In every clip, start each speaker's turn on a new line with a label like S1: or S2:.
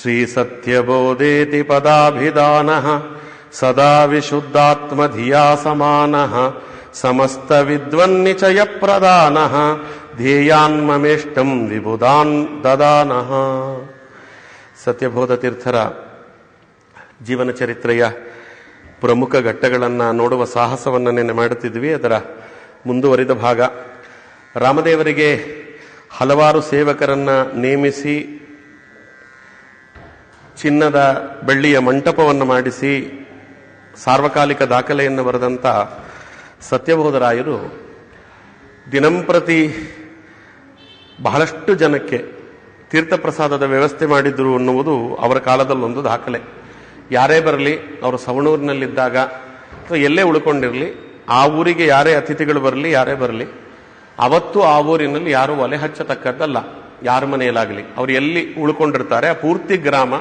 S1: श्रीसत्यबोधेति पदाभिधानः सदा विशुद्धात्मधिया समानः समस्तविद्वन्निचयप्रदानः ಧ್ಯೇಯಾನ್ಮಮೇಷ್ಟಂ ವಿಬುಧಾನ್ ದದಾನಃ ಸತ್ಯಬೋಧ ತೀರ್ಥರ ಜೀವನ ಚರಿತ್ರೆಯ ಪ್ರಮುಖ ಘಟ್ಟಗಳನ್ನು ನೋಡುವ ಸಾಹಸವನ್ನು ನೆನೆ ಮಾಡುತ್ತಿದ್ವಿ ಅದರ ಮುಂದುವರಿದ ಭಾಗ ರಾಮದೇವರಿಗೆ ಹಲವಾರು ಸೇವಕರನ್ನ ನೇಮಿಸಿ ಚಿನ್ನದ ಬೆಳ್ಳಿಯ ಮಂಟಪವನ್ನು ಮಾಡಿಸಿ ಸಾರ್ವಕಾಲಿಕ ದಾಖಲೆಯನ್ನು ಬರೆದಂಥ ಸತ್ಯಬೋಧರಾಯರು ದಿನಂಪ್ರತಿ ಬಹಳಷ್ಟು ಜನಕ್ಕೆ ತೀರ್ಥಪ್ರಸಾದದ ವ್ಯವಸ್ಥೆ ಮಾಡಿದ್ರು ಅನ್ನುವುದು ಅವರ ಕಾಲದಲ್ಲೊಂದು ದಾಖಲೆ. ಯಾರೇ ಬರಲಿ, ಅವರು ಸವಣೂರಿನಲ್ಲಿದ್ದಾಗ ಅಥವಾ ಎಲ್ಲೇ ಉಳ್ಕೊಂಡಿರಲಿ, ಆ ಊರಿಗೆ ಯಾರೇ ಅತಿಥಿಗಳು ಬರಲಿ, ಯಾರೇ ಬರಲಿ, ಅವತ್ತು ಆ ಊರಿನಲ್ಲಿ ಯಾರು ಒಲೆ ಹಚ್ಚತಕ್ಕದ್ದಲ್ಲ. ಯಾರ ಮನೆಯಲ್ಲಾಗಲಿ. ಅವರು ಎಲ್ಲಿ ಉಳ್ಕೊಂಡಿರ್ತಾರೆ, ಆ ಪೂರ್ತಿ ಗ್ರಾಮ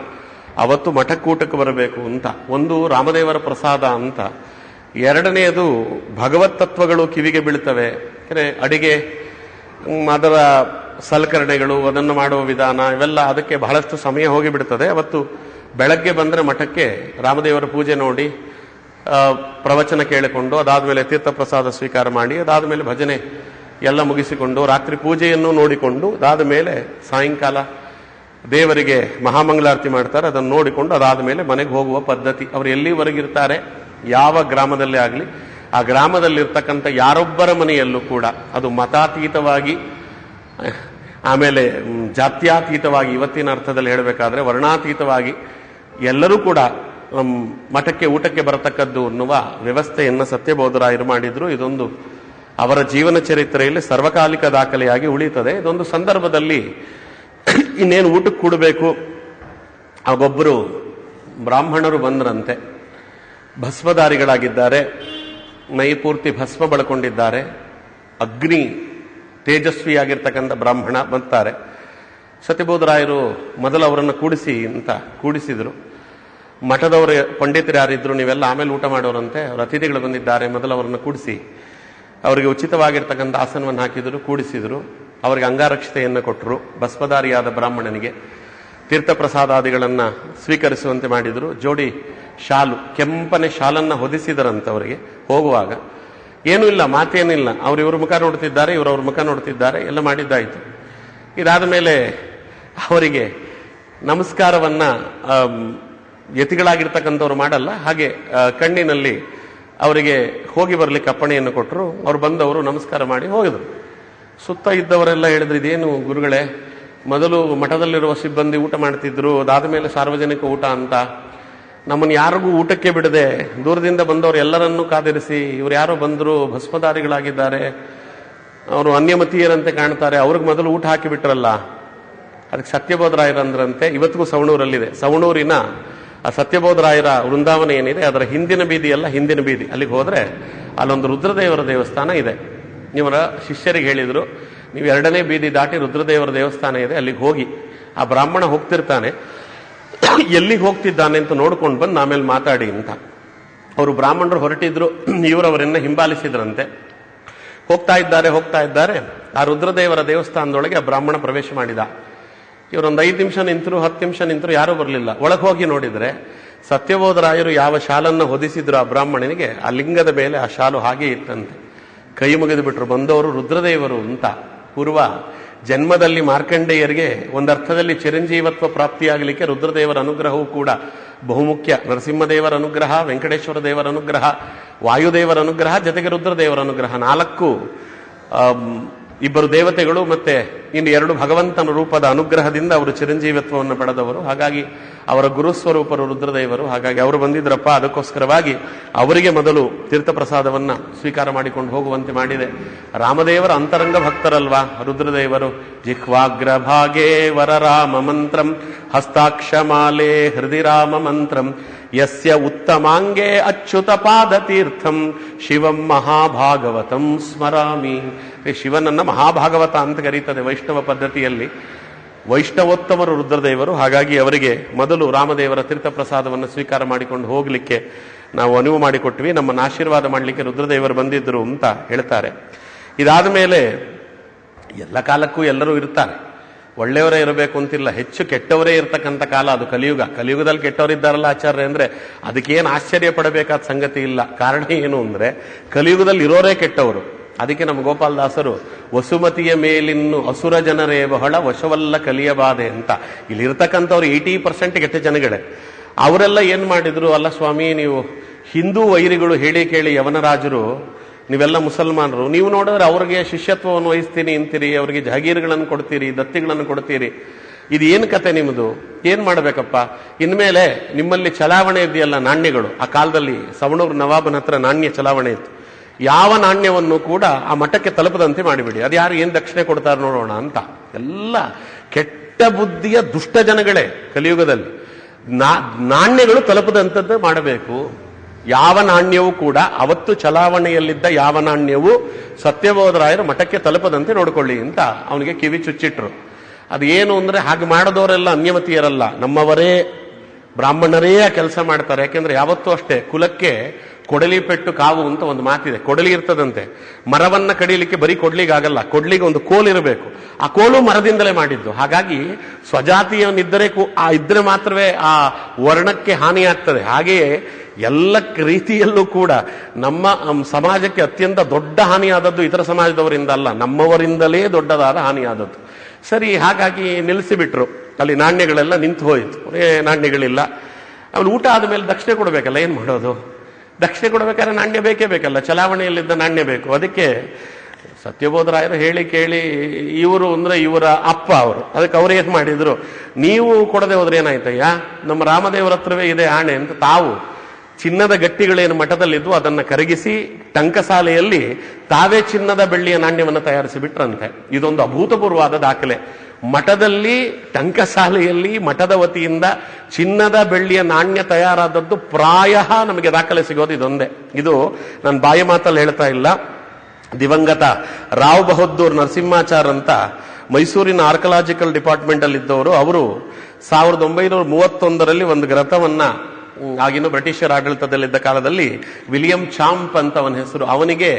S1: ಅವತ್ತು ಮಠಕ್ಕೂಟಕ್ಕೆ ಬರಬೇಕು ಅಂತ, ಒಂದು ರಾಮದೇವರ ಪ್ರಸಾದ ಅಂತ. ಎರಡನೆಯದು ಭಗವತ್ ತತ್ವಗಳು ಕಿವಿಗೆ ಬೀಳ್ತವೆ. ಅಂದರೆ ಅಡಿಗೆ ಅದರ ಸಲಕರಣೆಗಳು, ಅದನ್ನು ಮಾಡುವ ವಿಧಾನ, ಇವೆಲ್ಲ ಅದಕ್ಕೆ ಬಹಳಷ್ಟು ಸಮಯ ಹೋಗಿಬಿಡ್ತದೆ. ಅವತ್ತು ಬೆಳಗ್ಗೆ ಬಂದರೆ ಮಠಕ್ಕೆ ರಾಮದೇವರ ಪೂಜೆ ನೋಡಿ ಪ್ರವಚನ ಕೇಳಿಕೊಂಡು, ಅದಾದ್ಮೇಲೆ ತೀರ್ಥಪ್ರಸಾದ ಸ್ವೀಕಾರ ಮಾಡಿ ಅದಾದ ಮೇಲೆ ಭಜನೆ ಎಲ್ಲ ಮುಗಿಸಿಕೊಂಡು, ರಾತ್ರಿ ಪೂಜೆಯನ್ನು ನೋಡಿಕೊಂಡು ಅದಾದ ಮೇಲೆ ಸಾಯಂಕಾಲ ದೇವರಿಗೆ ಮಹಾಮಂಗಳಾರತಿ ಮಾಡ್ತಾರೆ, ಅದನ್ನು ನೋಡಿಕೊಂಡು ಅದಾದ ಮೇಲೆ ಮನೆಗೆ ಹೋಗುವ ಪದ್ಧತಿ. ಅವರು ಎಲ್ಲಿವರೆಗಿರ್ತಾರೆ ಯಾವ ಗ್ರಾಮದಲ್ಲೇ ಆಗಲಿ. ಆ ಗ್ರಾಮದಲ್ಲಿರ್ತಕ್ಕಂಥ ಯಾರೊಬ್ಬರ ಮನೆಯಲ್ಲೂ ಕೂಡ ಅದು ಮತಾತೀತವಾಗಿ, ಆಮೇಲೆ ಜಾತ್ಯಾತೀತವಾಗಿ, ಇವತ್ತಿನ ಅರ್ಥದಲ್ಲಿ ಹೇಳಬೇಕಾದ್ರೆ ವರ್ಣಾತೀತವಾಗಿ ಎಲ್ಲರೂ ಕೂಡ ಮಠಕ್ಕೆ, ಊಟಕ್ಕೆ ಬರತಕ್ಕದ್ದು ಅನ್ನುವ ವ್ಯವಸ್ಥೆಯನ್ನು ಸತ್ಯಬೋಧರಾಯರು ಮಾಡಿದ್ರು. ಇದೊಂದು ಅವರ ಜೀವನ ಚರಿತ್ರೆಯಲ್ಲಿ ಸರ್ವಕಾಲಿಕ ದಾಖಲೆಯಾಗಿ ಉಳಿತದೆ ಇದೊಂದು ಸಂದರ್ಭದಲ್ಲಿ ಇನ್ನೇನು ಊಟಕ್ಕೆ ಕೂಡಬೇಕು? ಆಗೊಬ್ಬರು ಬ್ರಾಹ್ಮಣರು ಬಂದ್ರಂತೆ. ಭಸ್ಮಧಾರಿಗಳಾಗಿದ್ದಾರೆ. ಮೈಪೂರ್ತಿ ಭಸ್ಮ ಬಳಕೊಂಡಿದ್ದಾರೆ. ಅಗ್ನಿ ತೇಜಸ್ವಿಯಾಗಿರ್ತಕ್ಕಂಥ ಬ್ರಾಹ್ಮಣ ಬಂತಾರೆ ಸತ್ಯಬೋಧರಾಯರು ಮೊದಲು ಅವರನ್ನು ಕೂಡಿಸಿ ಅಂತ ಕೂಡಿಸಿದರು. ಮಠದವರು, ಪಂಡಿತರು ಯಾರಿದ್ರು, ನೀವೆಲ್ಲ ಆಮೇಲೆ ಊಟ ಮಾಡೋರಂತೆ. ಅವ್ರ ಅತಿಥಿಗಳು ಬಂದಿದ್ದಾರೆ, ಮೊದಲು ಅವರನ್ನು ಕೂಡಿಸಿ. ಅವರಿಗೆ ಉಚಿತವಾಗಿರ್ತಕ್ಕಂಥ ಆಸನವನ್ನು ಹಾಕಿದರು, ಕೂಡಿಸಿದ್ರು. ಅವರಿಗೆ ಅಂಗಾರಕ್ಷತೆಯನ್ನು ಕೊಟ್ಟರು ಭಸ್ಮಧಾರಿಯಾದ ಬ್ರಾಹ್ಮಣನಿಗೆ ತೀರ್ಥಪ್ರಸಾದಾದಿಗಳನ್ನು ಸ್ವೀಕರಿಸುವಂತೆ ಮಾಡಿದರು. ಜೋಡಿ ಶಾಲು, ಕೆಂಪನೆ ಶಾಲನ್ನು ಹೊದಿಸಿದರಂತವರಿಗೆ ಹೋಗುವಾಗ, ಏನೂ ಇಲ್ಲ, ಮಾತೇನಿಲ್ಲ. ಅವರು ಇವರ ಮುಖ ನೋಡ್ತಿದ್ದಾರೆ ಅವ್ರ ಮುಖ ನೋಡ್ತಿದ್ದಾರೆ, ಎಲ್ಲ ಮಾಡಿದ್ದಾಯಿತು. ಇದಾದ ಮೇಲೆ ಅವರಿಗೆ ನಮಸ್ಕಾರವನ್ನು ಯತಿಗಳಾಗಿರ್ತಕ್ಕಂಥವ್ರು ಮಾಡಲ್ಲ. ಹಾಗೆ ಕಣ್ಣಿನಲ್ಲಿ ಅವರಿಗೆ ಹೋಗಿ ಬರಲಿಕ್ಕೆ ಅಪ್ಪಣೆಯನ್ನು ಕೊಟ್ಟರು ಅವ್ರು ಬಂದವರು ನಮಸ್ಕಾರ ಮಾಡಿ ಹೋಗಿದ್ರು. ಸುತ್ತ ಇದ್ದವರೆಲ್ಲ ಹೇಳಿದ್ರು, ಇದೇನು ಗುರುಗಳೇ, ಮೊದಲು ಮಠದಲ್ಲಿರುವ ಸಿಬ್ಬಂದಿ ಊಟ ಮಾಡ್ತಿದ್ರು, ಅದಾದ ಮೇಲೆ ಸಾರ್ವಜನಿಕ ಊಟ ಅಂತ. ನಮ್ಮನ್ನು ಯಾರಿಗೂ ಊಟಕ್ಕೆ ಬಿಡದೆ ದೂರದಿಂದ ಬಂದವರು ಎಲ್ಲರನ್ನೂ ಕಾದಿರಿಸಿ, ಇವ್ರು ಯಾರೋ ಬಂದರು, ಭಸ್ಮಧಾರಿಗಳಾಗಿದ್ದಾರೆ. ಅವರು ಅನ್ಯಮತೀಯರಂತೆ ಕಾಣ್ತಾರೆ, ಅವ್ರಿಗೆ ಮೊದಲು ಊಟ ಹಾಕಿಬಿಟ್ರಲ್ಲ ಅದಕ್ಕೆ ಸತ್ಯಬೋಧರಾಯರಂದ್ರಂತೆ ಇವತ್ತಿಗೂ ಸವಣೂರಲ್ಲಿದೆ. ಸವಣೂರಿನ ಆ ಸತ್ಯಬೋಧರಾಯರ ವೃಂದಾವನ ಏನಿದೆ, ಅದರ ಹಿಂದಿನ ಬೀದಿ ಅಲ್ಲ ಹಿಂದಿನ ಬೀದಿ. ಅಲ್ಲಿಗೆ ಹೋದರೆ ಅಲ್ಲೊಂದು ರುದ್ರದೇವರ ದೇವಸ್ಥಾನ ಇದೆ. ಇವರ ಶಿಷ್ಯರಿಗೆ ಹೇಳಿದರು, ನೀವು ಎರಡನೇ ಬೀದಿ ದಾಟಿ ರುದ್ರದೇವರ ದೇವಸ್ಥಾನ ಇದೆ, ಅಲ್ಲಿಗೆ ಹೋಗಿ. ಆ ಬ್ರಾಹ್ಮಣ ಹೋಗ್ತಿರ್ತಾನೆ. ಎಲ್ಲಿಗೆ ಹೋಗ್ತಿದ್ದಾನೆ ಅಂತ ನೋಡ್ಕೊಂಡು ಬಂದು ಆಮೇಲೆ ಮಾತಾಡಿ ಅಂತ. ಅವರು ಬ್ರಾಹ್ಮಣರು ಹೊರಟಿದ್ರು ಇವರವರನ್ನ ಹಿಂಬಾಲಿಸಿದ್ರಂತೆ. ಹೋಗ್ತಾ ಇದ್ದಾರೆ ಹೋಗ್ತಾ ಇದ್ದಾರೆ. ಆ ರುದ್ರದೇವರ ದೇವಸ್ಥಾನದೊಳಗೆ ಆ ಬ್ರಾಹ್ಮಣ ಪ್ರವೇಶ ಮಾಡಿದ. ಇವರೊಂದು ಐದು ನಿಮಿಷ ನಿಂತರು, ಹತ್ತು ನಿಮಿಷ ನಿಂತರು ಯಾರೂ ಬರಲಿಲ್ಲ. ಒಳಗೆ ಹೋಗಿ ನೋಡಿದರೆ, ಸತ್ಯಬೋಧರಾಯರು ಯಾವ ಶಾಲನ್ನು ಹೊದಿಸಿದ್ರು ಆ ಬ್ರಾಹ್ಮಣನಿಗೆ, ಆ ಲಿಂಗದ ಮೇಲೆ ಆ ಶಾಲು ಹಾಗೆ ಇತ್ತಂತೆ. ಕೈ ಮುಗಿದು ಬಿಟ್ರು. ಬಂದವರು ರುದ್ರದೇವರು ಅಂತ. ಪೂರ್ವ ಜನ್ಮದಲ್ಲಿ ಮಾರ್ಕಂಡೇಯರಿಗೆ ಒಂದರ್ಥದಲ್ಲಿ ಚಿರಂಜೀವತ್ವ ಪ್ರಾಪ್ತಿಯಾಗಲಿಕ್ಕೆ ರುದ್ರದೇವರ ಅನುಗ್ರಹವೂ ಕೂಡ ಬಹುಮುಖ್ಯ. ನರಸಿಂಹದೇವರ ಅನುಗ್ರಹ, ವೆಂಕಟೇಶ್ವರ ದೇವರ ಅನುಗ್ರಹ, ವಾಯುದೇವರ ಅನುಗ್ರಹ, ಜೊತೆಗೆ ರುದ್ರದೇವರ ಅನುಗ್ರಹ. ನಾಲ್ಕು ಇಬ್ಬರು ದೇವತೆಗಳು ಮತ್ತೆ ಇನ್ನು ಎರಡು ಭಗವಂತನ ರೂಪದ ಅನುಗ್ರಹದಿಂದ ಅವರು ಚಿರಂಜೀವತ್ವವನ್ನು ಪಡೆದವರು. ಹಾಗಾಗಿ ಅವರ ಗುರುಸ್ವರೂಪರು ರುದ್ರದೇವರು. ಹಾಗಾಗಿ ಅವರು ಬಂದಿದ್ರಪ್ಪ, ಅದಕ್ಕೋಸ್ಕರವಾಗಿ ಅವರಿಗೆ ಮೊದಲು ತೀರ್ಥಪ್ರಸಾದವನ್ನ ಸ್ವೀಕಾರ ಮಾಡಿಕೊಂಡು ಹೋಗುವಂತೆ ಮಾಡಿದೆ. ರಾಮದೇವರ ಅಂತರಂಗ ಭಕ್ತರಲ್ವಾ? ರುದ್ರದೇವರು, ಜಿಹ್ವಾಗ್ರ ಭಾಗೇ ವರ ರಾಮ ಮಂತ್ರಂ ಹಸ್ತಾಕ್ಷಮಾಲೆ ಹೃದಯ ರಾಮ ಮಂತ್ರಂ, ಯಸ್ಯ ಉತ್ತಮಾಂಗೆ ಅಚ್ಯುತ ಪಾದ ತೀರ್ಥಂ, ಶಿವಂ ಮಹಾಭಾಗವತಂ ಸ್ಮರಾಮಿ. ಶಿವನನ್ನ ಮಹಾಭಾಗವತ ಅಂತ ಕರೀತದೆ ವೈಷ್ಣವ ಪದ್ಧತಿಯಲ್ಲಿ. ವೈಷ್ಣವೋತ್ತಮರು ರುದ್ರದೇವರು, ಹಾಗಾಗಿ ಅವರಿಗೆ ಮೊದಲು ರಾಮದೇವರ ತೀರ್ಥಪ್ರಸಾದವನ್ನು ಸ್ವೀಕಾರ ಮಾಡಿಕೊಂಡು ಹೋಗಲಿಕ್ಕೆ ನಾವು ಅನುವು ಮಾಡಿಕೊಟ್ವಿ. ನಮ್ಮನ್ನು ಆಶೀರ್ವಾದ ಮಾಡಲಿಕ್ಕೆ ರುದ್ರದೇವರು ಬಂದಿದ್ದರು ಅಂತ ಹೇಳ್ತಾರೆ. ಇದಾದ ಮೇಲೆ ಎಲ್ಲ ಕಾಲಕ್ಕೂ ಎಲ್ಲರೂ ಇರ್ತಾರೆ. ಒಳ್ಳೆಯವರೇ ಇರಬೇಕು ಅಂತಿಲ್ಲ. ಹೆಚ್ಚು ಕೆಟ್ಟವರೇ ಇರತಕ್ಕಂಥ ಕಾಲ ಅದು ಕಲಿಯುಗ. ಕಲಿಯುಗದಲ್ಲಿ ಕೆಟ್ಟವರಿದ್ದಾರಲ್ಲ ಆಚಾರ್ಯ ಅಂದರೆ ಅದಕ್ಕೇನು ಆಶ್ಚರ್ಯ ಪಡಬೇಕಾದ ಸಂಗತಿ ಇಲ್ಲ. ಕಾರಣ ಏನು ಅಂದರೆ ಕಲಿಯುಗದಲ್ಲಿ ಇರೋರೇ ಕೆಟ್ಟವರು. ಅದಕ್ಕೆ ನಮ್ಮ ಗೋಪಾಲದಾಸರು, ವಸುಮತಿಯ ಮೇಲಿನ್ನು ಅಸುರ ಜನರೇ ಬಹಳ ವಶವಲ್ಲ ಕಲಿಯಬಾದೆ ಅಂತ. ಇಲ್ಲಿರ್ತಕ್ಕಂಥವ್ರು ಏಯ್ಟಿ ಪರ್ಸೆಂಟ್ ಕೆಟ್ಟ ಜನಗಳೇ. ಅವರೆಲ್ಲ ಏನ್ ಮಾಡಿದ್ರು? ಅಲ್ಲ ಸ್ವಾಮಿ, ನೀವು ಹಿಂದೂ ವೈರಿಗಳು ಹೇಳಿ ಕೇಳಿ ಯವನರಾಜರು, ನೀವೆಲ್ಲ ಮುಸಲ್ಮಾನರು. ನೀವು ನೋಡಿದ್ರೆ ಅವ್ರಿಗೆ ಶಿಷ್ಯತ್ವವನ್ನು ವಹಿಸ್ತೀನಿ ಅಂತೀರಿ ಅವರಿಗೆ ಜಹಗೀರ್ಗಳನ್ನು ಕೊಡ್ತೀರಿ, ದತ್ತಿಗಳನ್ನು ಕೊಡ್ತೀರಿ. ಇದು ಏನು ಕತೆ ನಿಮ್ಮದು ಏನು ಮಾಡಬೇಕಪ್ಪ? ಇನ್ಮೇಲೆ ನಿಮ್ಮಲ್ಲಿ ಚಲಾವಣೆ ಇದೆಯಲ್ಲ ನಾಣ್ಯಗಳು. ಆ ಕಾಲದಲ್ಲಿ ಸವಣೂರು ನವಾಬನ ಹತ್ರ ನಾಣ್ಯ ಚಲಾವಣೆ ಇತ್ತು. ಯಾವ ನಾಣ್ಯವನ್ನು ಕೂಡ ಆ ಮಠಕ್ಕೆ ತಲುಪದಂತೆ ಮಾಡಿಬಿಡಿ. ಅದು ಯಾರು ಏನು ದಕ್ಷಿಣೆ ಕೊಡ್ತಾರೆ ನೋಡೋಣ ಅಂತ. ಎಲ್ಲ ಕೆಟ್ಟ ಬುದ್ಧಿಯ ದುಷ್ಟ ಜನಗಳೇ ಕಲಿಯುಗದಲ್ಲಿ. ನಾಣ್ಯಗಳು ತಲುಪದಂಥದ್ದು ಮಾಡಬೇಕು. ಯಾವ ನಾಣ್ಯವೂ ಕೂಡ ಅವತ್ತು ಚಲಾವಣೆಯಲ್ಲಿದ್ದ ಯಾವ ನಾಣ್ಯವೂ ಸತ್ಯಬೋಧರಾಯರು ಮಠಕ್ಕೆ ತಲುಪದಂತೆ ನೋಡಿಕೊಳ್ಳಿ ಅಂತ ಅವನಿಗೆ ಕಿವಿ ಚುಚ್ಚಿಟ್ರು. ಅದು ಏನು ಅಂದ್ರೆ ಹಾಗೆ ಮಾಡದವರೆಲ್ಲ ಅನ್ಯಮತಿಯರಲ್ಲ ನಮ್ಮವರೇ ಬ್ರಾಹ್ಮಣರೇ ಕೆಲಸ ಮಾಡ್ತಾರೆ. ಯಾಕೆಂದ್ರೆ ಯಾವತ್ತೂ ಅಷ್ಟೇ ಕುಲಕ್ಕೆ ಕೊಡಲಿ ಪೆಟ್ಟು ಕಾವು ಅಂತ ಒಂದು ಮಾತಿದೆ. ಕೊಡಲಿ ಇರ್ತದಂತೆ. ಮರವನ್ನ ಕಡಿಲಿಕ್ಕೆ ಬರೀ ಕೊಡ್ಲಿಗಾಗಲ್ಲ. ಕೊಡ್ಲಿಗೆ ಒಂದು ಕೋಲು ಇರಬೇಕು. ಆ ಕೋಲು ಮರದಿಂದಲೇ ಮಾಡಿದ್ದು. ಹಾಗಾಗಿ ಸ್ವಜಾತಿಯವನಿದ್ದರೆ ಆ ಇದ್ರೆ ಮಾತ್ರವೇ ಆ ವರ್ಣಕ್ಕೆ ಹಾನಿಯಾಗ್ತದೆ. ಹಾಗೆಯೇ ಎಲ್ಲ ರೀತಿಯಲ್ಲೂ ಕೂಡ ನಮ್ಮ ಸಮಾಜಕ್ಕೆ ಅತ್ಯಂತ ದೊಡ್ಡ ಹಾನಿಯಾದದ್ದು ಇತರ ಸಮಾಜದವರಿಂದ ಅಲ್ಲ. ನಮ್ಮವರಿಂದಲೇ ದೊಡ್ಡದಾದ ಹಾನಿಯಾದದ್ದು. ಸರಿ, ಹಾಗಾಗಿ ನಿಲ್ಲಿಸಿಬಿಟ್ರು. ಅಲ್ಲಿ ನಾಣ್ಯಗಳೆಲ್ಲ ನಿಂತು ಹೋಯಿತು. ಏ ನಾಣ್ಯಗಳಿಲ್ಲ. ಆಮೇಲೆ ಊಟ ಆದಮೇಲೆ ದಕ್ಷಿಣೆ ಕೊಡಬೇಕಲ್ಲ, ಏನು ಮಾಡೋದು? ದಕ್ಷಿಣೆ ಕೊಡಬೇಕಾದ್ರೆ ನಾಣ್ಯ ಬೇಕೇ ಬೇಕಲ್ಲ, ಚಲಾವಣೆಯಲ್ಲಿದ್ದ ನಾಣ್ಯ ಬೇಕು. ಅದಕ್ಕೆ ಸತ್ಯಬೋಧರಾಯರು ಹೇಳಿ ಕೇಳಿ, ಇವರು ಅಂದ್ರೆ ಇವರ ಅಪ್ಪ ಅವರು. ಅದಕ್ಕೆ ಅವರು ಏನು ಮಾಡಿದರು? ನೀವು ಕೊಡದೆ ಹೋದ್ರೆ ಏನಾಯ್ತಯ್ಯ? ನಮ್ಮ ರಾಮದೇವರ ಹತ್ರವೇ ಇದೆ ಆಣೆ ಅಂತ ತಾವು ಚಿನ್ನದ ಗಟ್ಟಿಗಳೇನು ಮಠದಲ್ಲಿದ್ದು ಅದನ್ನು ಕರಗಿಸಿ ಟಂಕಸಾಲೆಯಲ್ಲಿ ತಾವೇ ಚಿನ್ನದ ಬೆಳ್ಳಿಯ ನಾಣ್ಯವನ್ನು ತಯಾರಿಸಿ ಬಿಟ್ರಂತೆ ಇದೊಂದು ಅಭೂತಪೂರ್ವವಾದ ದಾಖಲೆ. ಮಠದಲ್ಲಿ, ಟಂಕಸಾಲೆಯಲ್ಲಿ, ಮಠದ ವತಿಯಿಂದ ಚಿನ್ನದ ಬೆಳ್ಳಿಯ ನಾಣ್ಯ ತಯಾರಾದದ್ದು ಪ್ರಾಯ ನಮಗೆ ದಾಖಲೆ ಸಿಗೋದು ಇದೊಂದೇ. ಇದು ನಾನು ಬಾಯಿ ಮಾತಲ್ಲಿ ಹೇಳ್ತಾ ಇಲ್ಲ. ದಿವಂಗತ ರಾವ್ ಬಹದ್ದೂರ್ ನರಸಿಂಹಾಚಾರ್ ಅಂತ ಮೈಸೂರಿನ ಆರ್ಕಲಾಜಿಕಲ್ ಡಿಪಾರ್ಟ್ಮೆಂಟ್ ಅಲ್ಲಿ ಇದ್ದವರು ಅವರು ಸಾವಿರದ ಒಂಬೈನೂರ ಮೂವತ್ತೊಂದರಲ್ಲಿ ಒಂದು ಗ್ರಂಥವನ್ನ ಆಗಿನ ಬ್ರಿಟಿಷರ ಆಡಳಿತದಲ್ಲಿದ್ದ ಕಾಲದಲ್ಲಿ ವಿಲಿಯಂ ಚಾಂಪ್ ಅಂತ ಅವನ ಹೆಸರು. ಅವನಿಗೆ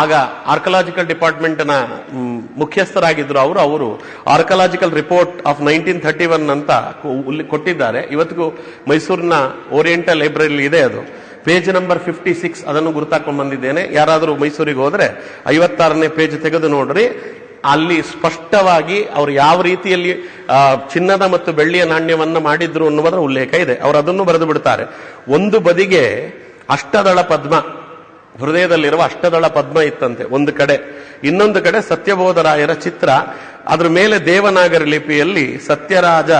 S1: ಆಗ ಆರ್ಕಲಾಜಿಕಲ್ ಡಿಪಾರ್ಟ್ಮೆಂಟ್ನ ಮುಖ್ಯಸ್ಥರಾಗಿದ್ದರು ಅವರು. ಅವರು archaeological report of nineteen thirty one ಅಂತ ಕೊಟ್ಟಿದ್ದಾರೆ. ಇವತ್ತಿಗೂ ಮೈಸೂರಿನ ಓರಿಯೆಂಟಲ್ ಲೈಬ್ರರಿಲಿ ಇದೆ ಅದು. ಪೇಜ್ ನಂಬರ್ ಫಿಫ್ಟಿ ಸಿಕ್ಸ್, ಅದನ್ನು ಗುರುತಾಕೊಂಡು ಬಂದಿದ್ದೇನೆ. ಯಾರಾದರೂ ಮೈಸೂರಿಗೆ ಹೋದರೆ ಐವತ್ತಾರನೇ ಪೇಜ್ ತೆಗೆದು ನೋಡ್ರಿ. ಅಲ್ಲಿ ಸ್ಪಷ್ಟವಾಗಿ ಅವರು ಯಾವ ರೀತಿಯಲ್ಲಿ ಚಿನ್ನದ ಮತ್ತು ಬೆಳ್ಳಿಯ ನಾಣ್ಯವನ್ನು ಮಾಡಿದ್ರು ಅನ್ನುವುದರ ಉಲ್ಲೇಖ ಇದೆ. ಅವರು ಅದನ್ನು ಬರೆದು ಬಿಡ್ತಾರೆ. ಒಂದು ಬದಿಗೆ ಅಷ್ಟದಳ ಪದ್ಮ, ಹೃದಯದಲ್ಲಿರುವ ಅಷ್ಟದಳ ಪದ್ಮ ಇತ್ತಂತೆ, ಒಂದು ಕಡೆ. ಇನ್ನೊಂದು ಕಡೆ ಸತ್ಯಬೋಧರಾಯರ ಚಿತ್ರ. ಅದ್ರ ಮೇಲೆ ದೇವನಾಗರಿ ಲಿಪಿಯಲ್ಲಿ ಸತ್ಯರಾಜ,